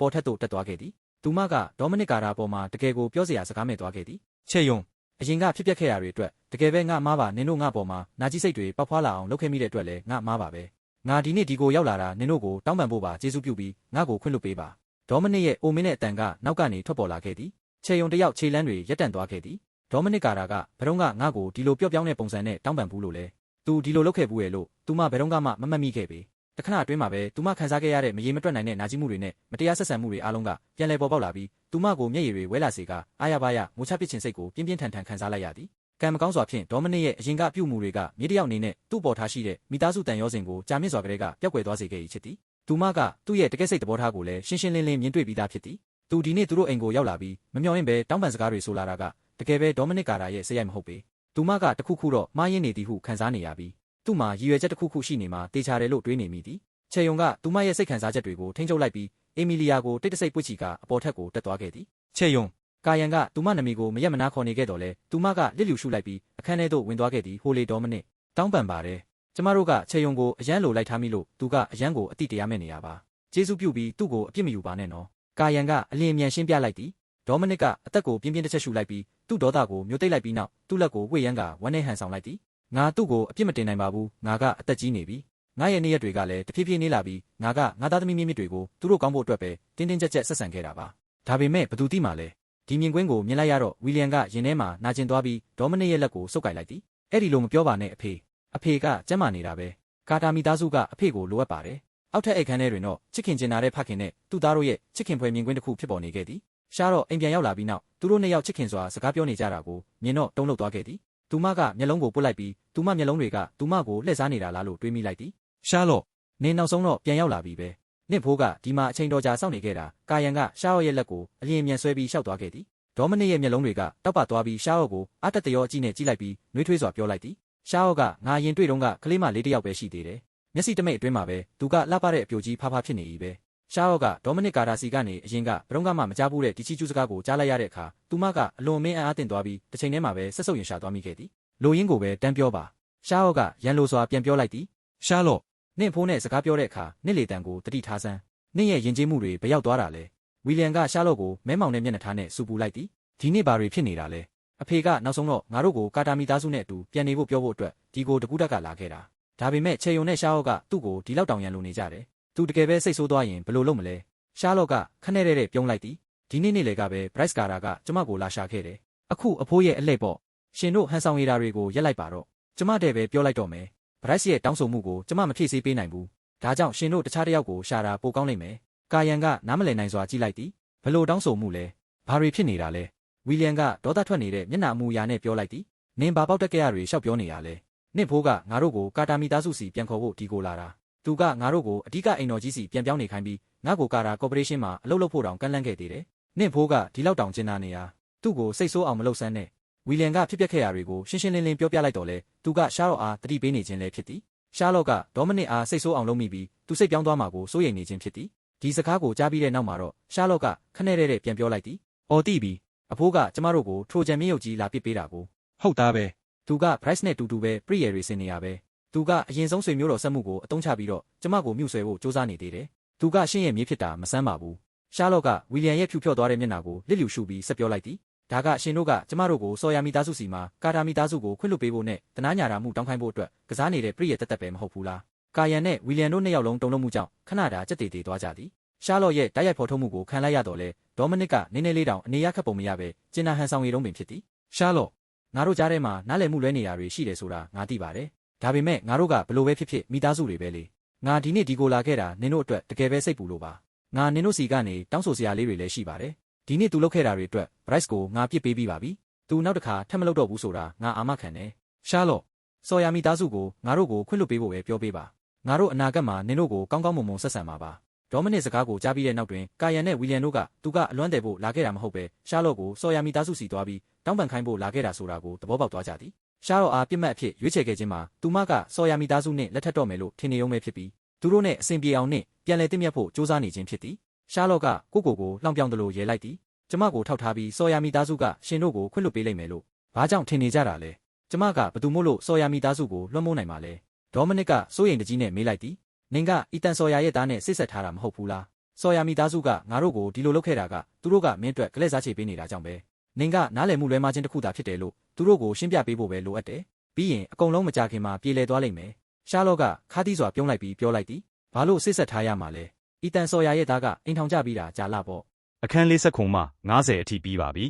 Speaker 2: ပေါ်ထက်သို့တက်သွားခဲ့သည်သူမကဒေါမနစ်ကာရာပေါ်မှာတကယ်ကိုပြောစရာစကားမဲ့သွားခဲ့သည်
Speaker 1: ချေယုံ
Speaker 2: အရင်ကဖြစ်ပျက်ခဲ့ရတွေအတွက်တကယ်ပဲငါမားပါနင်တို့ငါပေါ်မှာနာကြီးစိတ်တွေပောက်ဖွာလာအောင်လုပ်ခဲ့မိတဲ့အတွက်လည်းငါမားပါပဲငါဒီနေ့ဒီကိုရောက်လာတာနင်တို့ကိုတောင်းပန်ဖို့ပါကျေးဇူးပြုပြီးငါ့ကိုခွင့်လွှတ်ပေးပါ ဒေါမနစ်ရဲ့အိုမင်းနဲ့အတန်ကနောက်ကနေထွက်ပေါ်လာခဲ့သည်ခြေယုံတယောက်ခြေလန်းတွေရက်တန့်သွားခဲ့သည်ဒေါမနစ်ကာရာကဘယ်တော့ငါငါ့ကိုဒီလိုပျော့ပြောင်းတဲ့ပုံစံနဲ့တောင်းပန်ဘူးလို့လဲသူဒီလိုလုပ်ခဲ့ဘူးရဲ့လို့သူမဘယ်တော့မှမမှတ်မိခဲ့ပေတခဏအတွင်းမှာပဲသူမခံစားခဲ့ရတဲ့မရေမတွက်နိုင်တဲ့နာကျင်မှုတွေနဲ့မတရားဆက်ဆံမှုတွေအားလုံးကပြန်လည်ပေါ်ပေါက်လာပြီးသူမကိုမျက်ရည်တွေဝဲလာစေကအာရပါရငိုချပစ်ခြင်းစိတ်ကိုပြင်းပြင်းထန်ထန်ခံစားလိုက်ရသည်ကံမကောင်းစွာဖြင့်ဒေါမနစ်ရဲ့အရင်ကအပြုတ်မှုတွေကမြေတယောက်အနေနဲ့သူ့ပေါ်ထားရှိတဲ့မိသားစုတန်ရောစဉ်ကိုကြာမြင့်စွာကလေးကပျောက်ကွယ်သွားစေခဲ့၏ဖြစ်သည် သူမကသူ့ရဲ့တကယ်စိတ်သဘောထားကိုလည်းရှင်းရှင်းလင်းလင်းမြင်တွေ့ပြီးသားဖြစ်သည်သူဒီနေ့သူတို့အိမ်ကိုရောက်လာပြီးမမျှော်ရင်ပဲတောင်းပန်စကားတွေဆိုလာတာကတကယ်ပဲဒေါမနစ်ကာရာရဲ့စိတ်ရိုက်မဟုတ်ပေသူမကတခုခုတော့မှားယွင်းနေသည်ဟုခံစားနေရပြီးသူ့မှာရည်ရွယ်ချက်တစ်ခုခုရှိနေမှာတေချာတယ်လို့တွေးနေမိသည်ချေယုံကသူမရဲ့စိတ်ခံစားချက်တွေကိုထိန်းချုပ်လိုက်ပြီးအေမီလီယာကိုတိတ်တဆိတ်ပွေ့ချီကအပေါ်ထက်ကိုတက်သွားခဲ့သည်
Speaker 1: ချေယုံ
Speaker 2: ကာယံကသူမနမီကိုမရက်မနာခေါ်နေခဲ့တော့လဲသူမကလစ်လျူရှုလိုက်ပြီးအခန်းထဲသို့ဝင်သွားခဲ့သည်ဟိုလေဒေါမနစ်တောင်းပန်ပါတယ် ကျမတို့ကချေယုံကိုအရန်လိုလိုက်ထားမိလို့သူကအရန်ကိုအတိတရားမဲ့နေရပါကျေးဇူးပြုပြီးသူ့ကိုအပြစ်မယူပါနဲ့နော်ကာယံကအလင်းအမြန်ရှင်းပြလိုက်သည်ဒေါမနစ်ကအသက်ကိုပြင်းပြင်းတစ်ချက်ရှူလိုက်ပြီးသူ့ဒေါသကိုမျိုးသိပ်လိုက်ပြီးနောက်သူ့လက်ကိုဝှေ့ရမ်းကဝမ်းနဲ့ဟန်ဆောင်လိုက်သည်ငါသူ့ကိုအပြစ်မတင်နိုင်ပါဘူးငါကအသက်ကြီးနေပြီငါရဲ့နေ့ရက်တွေကလည်းတဖြည်းဖြည်းနေလာပြီးငါကငါသားသမီးမြင့်မြင့်တွေကိုသူတို့ကောင်းဖို့အတွက်ပဲတင်းတင်းကြပ်ကြပ်ဆက်ဆံခဲ့တာပါဒါပေမဲ့ဘသူတိမှလဲဒီမြင်ကွင်းကိုမြင်လိုက်ရတော့ဝီလျံကရင်ထဲမှာနာကျင်သွားပြီးဒေါမနစ်ရဲ့လက်ကိုစုပ်ကိုက်လိုက်သည်အဲ့ဒီလိုမပြောပါနဲ့အဖေ အဖေကကျမ်းမာနေတာပဲကာတာမီသားစုကအဖေကိုလိုအပ်ပါတယ်အောက်ထပ်အိတ်ခန်းထဲတွင်တော့ချစ်ခင်ကျင်နာတဲ့ဖခင်နဲ့သူ့သားတို့ရဲ့ချစ်ခင်ဖွယ်မြင်ကွင်းတစ်ခုဖြစ်ပေါ်နေခဲ့သည်ရှားတော့အိမ်ပြန်ရောက်လာပြီးနောက်သူတို့နှစ်ယောက်ချစ်ခင်စွာစကားပြောနေကြတာကိုမြင်တော့တုံးလှုပ်သွားခဲ့သည်သူမကမျက်လုံးကိုပုတ်လိုက်ပြီးသူမမျက်လုံးတွေကသူမကိုလှည့်စားနေတာလားလို့တွေးမိလိုက်သည်
Speaker 1: ရှာလော့
Speaker 2: နင်းနောက်ဆုံးတော့ပြန်ရောက်လာပြီပဲနင့်ဖိုးကဒီမှာအချိန်တော်ကြာစောင့်နေခဲ့တာကာယံကရှားရော့ရဲ့လက်ကိုအလျင်မြန်ဆွဲပြီးရှောက်သွားခဲ့သည်ဒေါမနစ်ရဲ့မျက်လုံးတွေကတောက်ပသွားပြီးရှားရော့ကိုအတက်တရောအကြည့်နဲ့ကြည့်လိုက်ပြီးနှွေးထွေးစွာပြောလိုက်သည် ရှားရော့ကငါရင်တွေ့တုန်းကကလေးမလေးတစ်ယောက်ပဲရှိသေးတယ်မျက်စိတမိတ်အတွင်းမှာပဲသူကလှပတဲ့အပြိုကြီးဖားဖားဖြစ်နေ၏ပဲရှားရော့ကဒေါမနစ်ကာဒါစီကနေအရင်ကဘရုံးကမှမကြားဘူးတဲ့ဒီချီကျူးစကားကိုကြားလိုက်ရတဲ့အခါသူမကအလွန်မင်းအံ့အားသင့်သွားပြီးတစ်ချိန်တည်းမှာပဲဆက်ဆုပ်ရင်ရှာသွားမိခဲ့သည်လိုရင်းကိုပဲတန်းပြောပါရှားရော့ကရန်လိုစွာပြန်ပြောလိုက်သည်
Speaker 1: ရှာလော့
Speaker 2: နင့်ဖိုးနဲ့စကားပြောတဲ့အခါနင့်လေတံကိုတတိထားစမ်းနင့်ရဲ့ယဉ်ကျေးမှုတွေဘယ်ရောက်သွားတာလဲဝီလျံကရှာလော့ကိုမဲမောင်နဲ့မျက်နှာထားနဲ့စူပူလိုက်သည်ဒီနေ့ဘာတွေဖြစ်နေတာလဲ အဖေကနောက်ဆုံးတော့ငါတို့ကိုကာတာမီသားစုနဲ့အတူပြန်နေဖို့ပြောဖို့အတွက်ဒီကိုတကူတက်ကလာခဲ့တာဒါပေမဲ့ချေယုံနဲ့ရှာလော့ကသူ့ကိုဒီလောက်တောင်ရန်လိုနေကြတယ်သူတကယ်ပဲစိတ်ဆိုးသွားရင်ဘယ်လိုလုပ်မလဲရှာလော့ကခနဲ့တဲ့တဲ့ပြုံးလိုက်သည်ဒီနေ့နေ့လေကပဲ Bryce Carter ကကျမကိုလာရှာခဲ့တယ်အခုအဖိုးရဲ့အလှည့်ပေါ့ရှင်တို့ဟန်ဆောင်ရည်တာတွေကိုရက်လိုက်ပါတော့ကျမတဲ့ပဲပြောလိုက်တော့မယ် Bryce ရဲ့တောင်းဆိုမှုကိုကျမမဖြည့်ဆည်းပေးနိုင်ဘူးဒါကြောင့်ရှင်တို့တခြားတစ်ယောက်ကိုရှာတာပိုကောင်းလိမ့်မယ်ကာယံကနားမလည်နိုင်စွာကြည့်လိုက်သည်ဘလို့တောင်းဆိုမှုလဲဘာတွေဖြစ်နေတာလဲ ဝီလျံကဒေါသထွက်နေတဲ့မျက်နှာအမူအရာနဲ့ပြောလိုက်သည်နင်ဘာပေါက်တက်ကြရတွေရှောက်ပြောနေရလဲနင့်ဖိုးကငါတို့ကိုကာတာမီသားစုစီပြန်ခေါ်ဖို့ဒီကိုလာတာသူကငါတို့ကိုအဓိကအိမ်တော်ကြီးစီပြန်ပြောင်းနေခိုင်းပြီးငါ့ကိုကာတာကော်ပိုရေးရှင်းမှာအလုပ်လုပ်ဖို့တောင်ကန့်လန့်ခဲ့သေးတယ်နင့်ဖိုးကဒီလောက်တောင်ကျင်နာနေရသူ့ကိုစိတ်ဆိုးအောင်မလုပ်စမ်းနဲ့ဝီလျံကဖြစ်ပျက်ခဲ့ရာတွေကိုရှင်းရှင်းလင်းလင်းပြောပြလိုက်တော့လေသူကရှားတော့အားတတိပေးနေခြင်းလည်းဖြစ်သည်ရှားလော့ကဒေါမနစ်အားစိတ်ဆိုးအောင်လုပ်မိပြီးသူစိတ်ပြောင်းသွားမှာကိုစိုးရိမ်နေခြင်းဖြစ်သည်ဒီစကားကိုကြားပြီးတဲ့နောက်မှာတော့ရှားလော့ကခနဲ့တဲ့တဲ့ပြန်ပြောလိုက်သည်
Speaker 1: အော်တိပြီ
Speaker 2: အဖိုးကကျမတို့ကိုထရိုဂျန်မြင့်ရုပ်ကြီးလာပစ်ပေးတာကို
Speaker 1: ဟုတ်သားပဲ
Speaker 2: သူက Bryce နဲ့တူတူပဲပြည့်ရယ်တွေစင်နေရပဲသူကအရင်ဆုံးဆွေမျိုးတော်ဆက်မှုကိုအတုံးချပြီးတော့ကျမကိုမြှုပ်ဆွဲဖို့စူးစမ်းနေသေးတယ်သူကရှင်းရဲ့မြေးဖြစ်တာမဆန်းပါဘူးရှားလော့ကဝီလျံရဲ့ဖြူဖြော့သွားတဲ့မျက်နှာကိုလစ်လျူရှုပြီးဆက်ပြောလိုက်သည်ဒါကရှင်တို့ကကျမတို့ကိုစော်ရမီသားစုစီမှာကာတာမီသားစုကိုခွင့်လွှတ်ပေးဖို့နဲ့တနာညာတာမှုတောင်းခိုင်းဖို့အတွက်ကစားနေတဲ့ပြည့်ရတက်တက်ပဲမဟုတ်ဘူးလားကာယန်နဲ့ဝီလျံတို့နှစ်ယောက်လုံးတုံလုံးမှုကြောင့်ခဏတာကြက်တေတေသွားကြသည် ရှားလော့ရဲ့တိုက်ရိုက်ဖော်ထုတ်မှုကိုခံလိုက်ရတော့လေဒေါမနစ်ကနင်းနေလေးတောင်အနေရခက်ပုံမရပဲကျင်နာဟန်ဆောင်ရီတုံးပင်ဖြစ်သည်
Speaker 1: ရှာလော့
Speaker 2: ငါတို့ကြားထဲမှာနားလည်မှုလွဲနေရတွေရှိတယ်ဆိုတာငါသိပါတယ်ဒါပေမဲ့ငါတို့ကဘလို့ပဲဖြစ်ဖြစ်မိသားစုတွေပဲလေငါဒီနေ့ဒီကိုလာခဲ့တာနင်တို့အတွက်တကယ်ပဲစိတ်ပူလို့ပါငါနင်တို့စီကနေတောင်းဆိုစရာလေးတွေလည်းရှိပါတယ်ဒီနေ့ तू လုပ်ခဲ့တာတွေအတွက် Bryce ကိုငါပြစ်ပေးပြီးပါပြီ तू နောက်တစ်ခါထပ်မလုပ်တော့ဘူးဆိုတာငါအာမခံတယ်
Speaker 1: ရှာလော့
Speaker 2: စော်ရမိသားစုကိုငါတို့ကိုခွင့်လွှတ်ပေးဖို့ပဲပြောပေးပါငါတို့အနာဂတ်မှာနင်တို့ကိုကောင်းကောင်းမွန်မွန်ဆက်ဆံပါပါ ဒေါမနစ်စကားကိုကြားပြီးတဲ့နောက်တွင်ကာယန်နဲ့ဝီလျံတို့ကသူကအလွမ်းတယ်ဖို့လာခဲ့တာမဟုတ်ပဲရှားလော့ကိုစော်ရမိသားစုစီသွားပြီးတောင်းပန်ခိုင်းဖို့လာခဲ့တာဆိုတာကိုသဘောပေါက်သွားကြသည်ရှားလော့အားပြစ်မှတ်အဖြစ်ရွေးချယ်ခဲ့ခြင်းမှာသူမကစော်ရမိသားစုနှင့်လက်ထပ်တော့မယ်လို့ထင်နေုံပဲဖြစ်ပြီးသူတို့နဲ့အစဉ်ပြေအောင်နှင့်ပြန်လည်တင့်မြတ်ဖို့စူးစမ်းနေခြင်းဖြစ်သည်ရှားလော့ကကိုကိုကိုလှောင်ပြောင်တယ်လို့ရဲလိုက်သည်ကျမကိုထောက်ထားပြီးစော်ရမီသားစုကရှင်တို့ကိုခွင့်လွှတ်ပေးလိုက်မယ်လို့ဘာကြောင့်ထင်နေကြတာလဲကျမကဘသူမို့လို့စော်ရမီသားစုကိုလွှမ်းမိုးနိုင်မှာလဲဒေါမနစ်ကစိုးရိမ်တကြီးနဲ့မေးလိုက်သည် နင်ကအီတန်စော်ရရဲ့သားနဲ့ဆစ်ဆက်ထားတာမဟုတ်ဘူးလားစော်ရမီသားစုကငါတို့ကိုဒီလိုလုပ်ခဲ့တာကသူတို့ကမင်းအတွက်ကလဲစားချေပေးနေတာကြောင့်ပဲနင်ကနားလည်မှုလွဲမှားခြင်းတစ်ခုသာဖြစ်တယ်လို့သူတို့ကိုရှင်းပြပေးဖို့ပဲလိုအပ်တယ်ပြီးရင်အကုန်လုံးမကြခင်မှာပြေလည်သွားလိမ့်မယ်ရှာလော့ကခါးသီးစွာပြုံးလိုက်ပြီးပြောလိုက်သည်ဘာလို့ဆစ်ဆက်ထားရမှာလဲအီတန်စော်ရရဲ့သားကအိမ်ထောင်ကြပြီးတာကြာလာပေါ့
Speaker 1: အခန်း40ခုမှ90အထိပြီးပါပြီ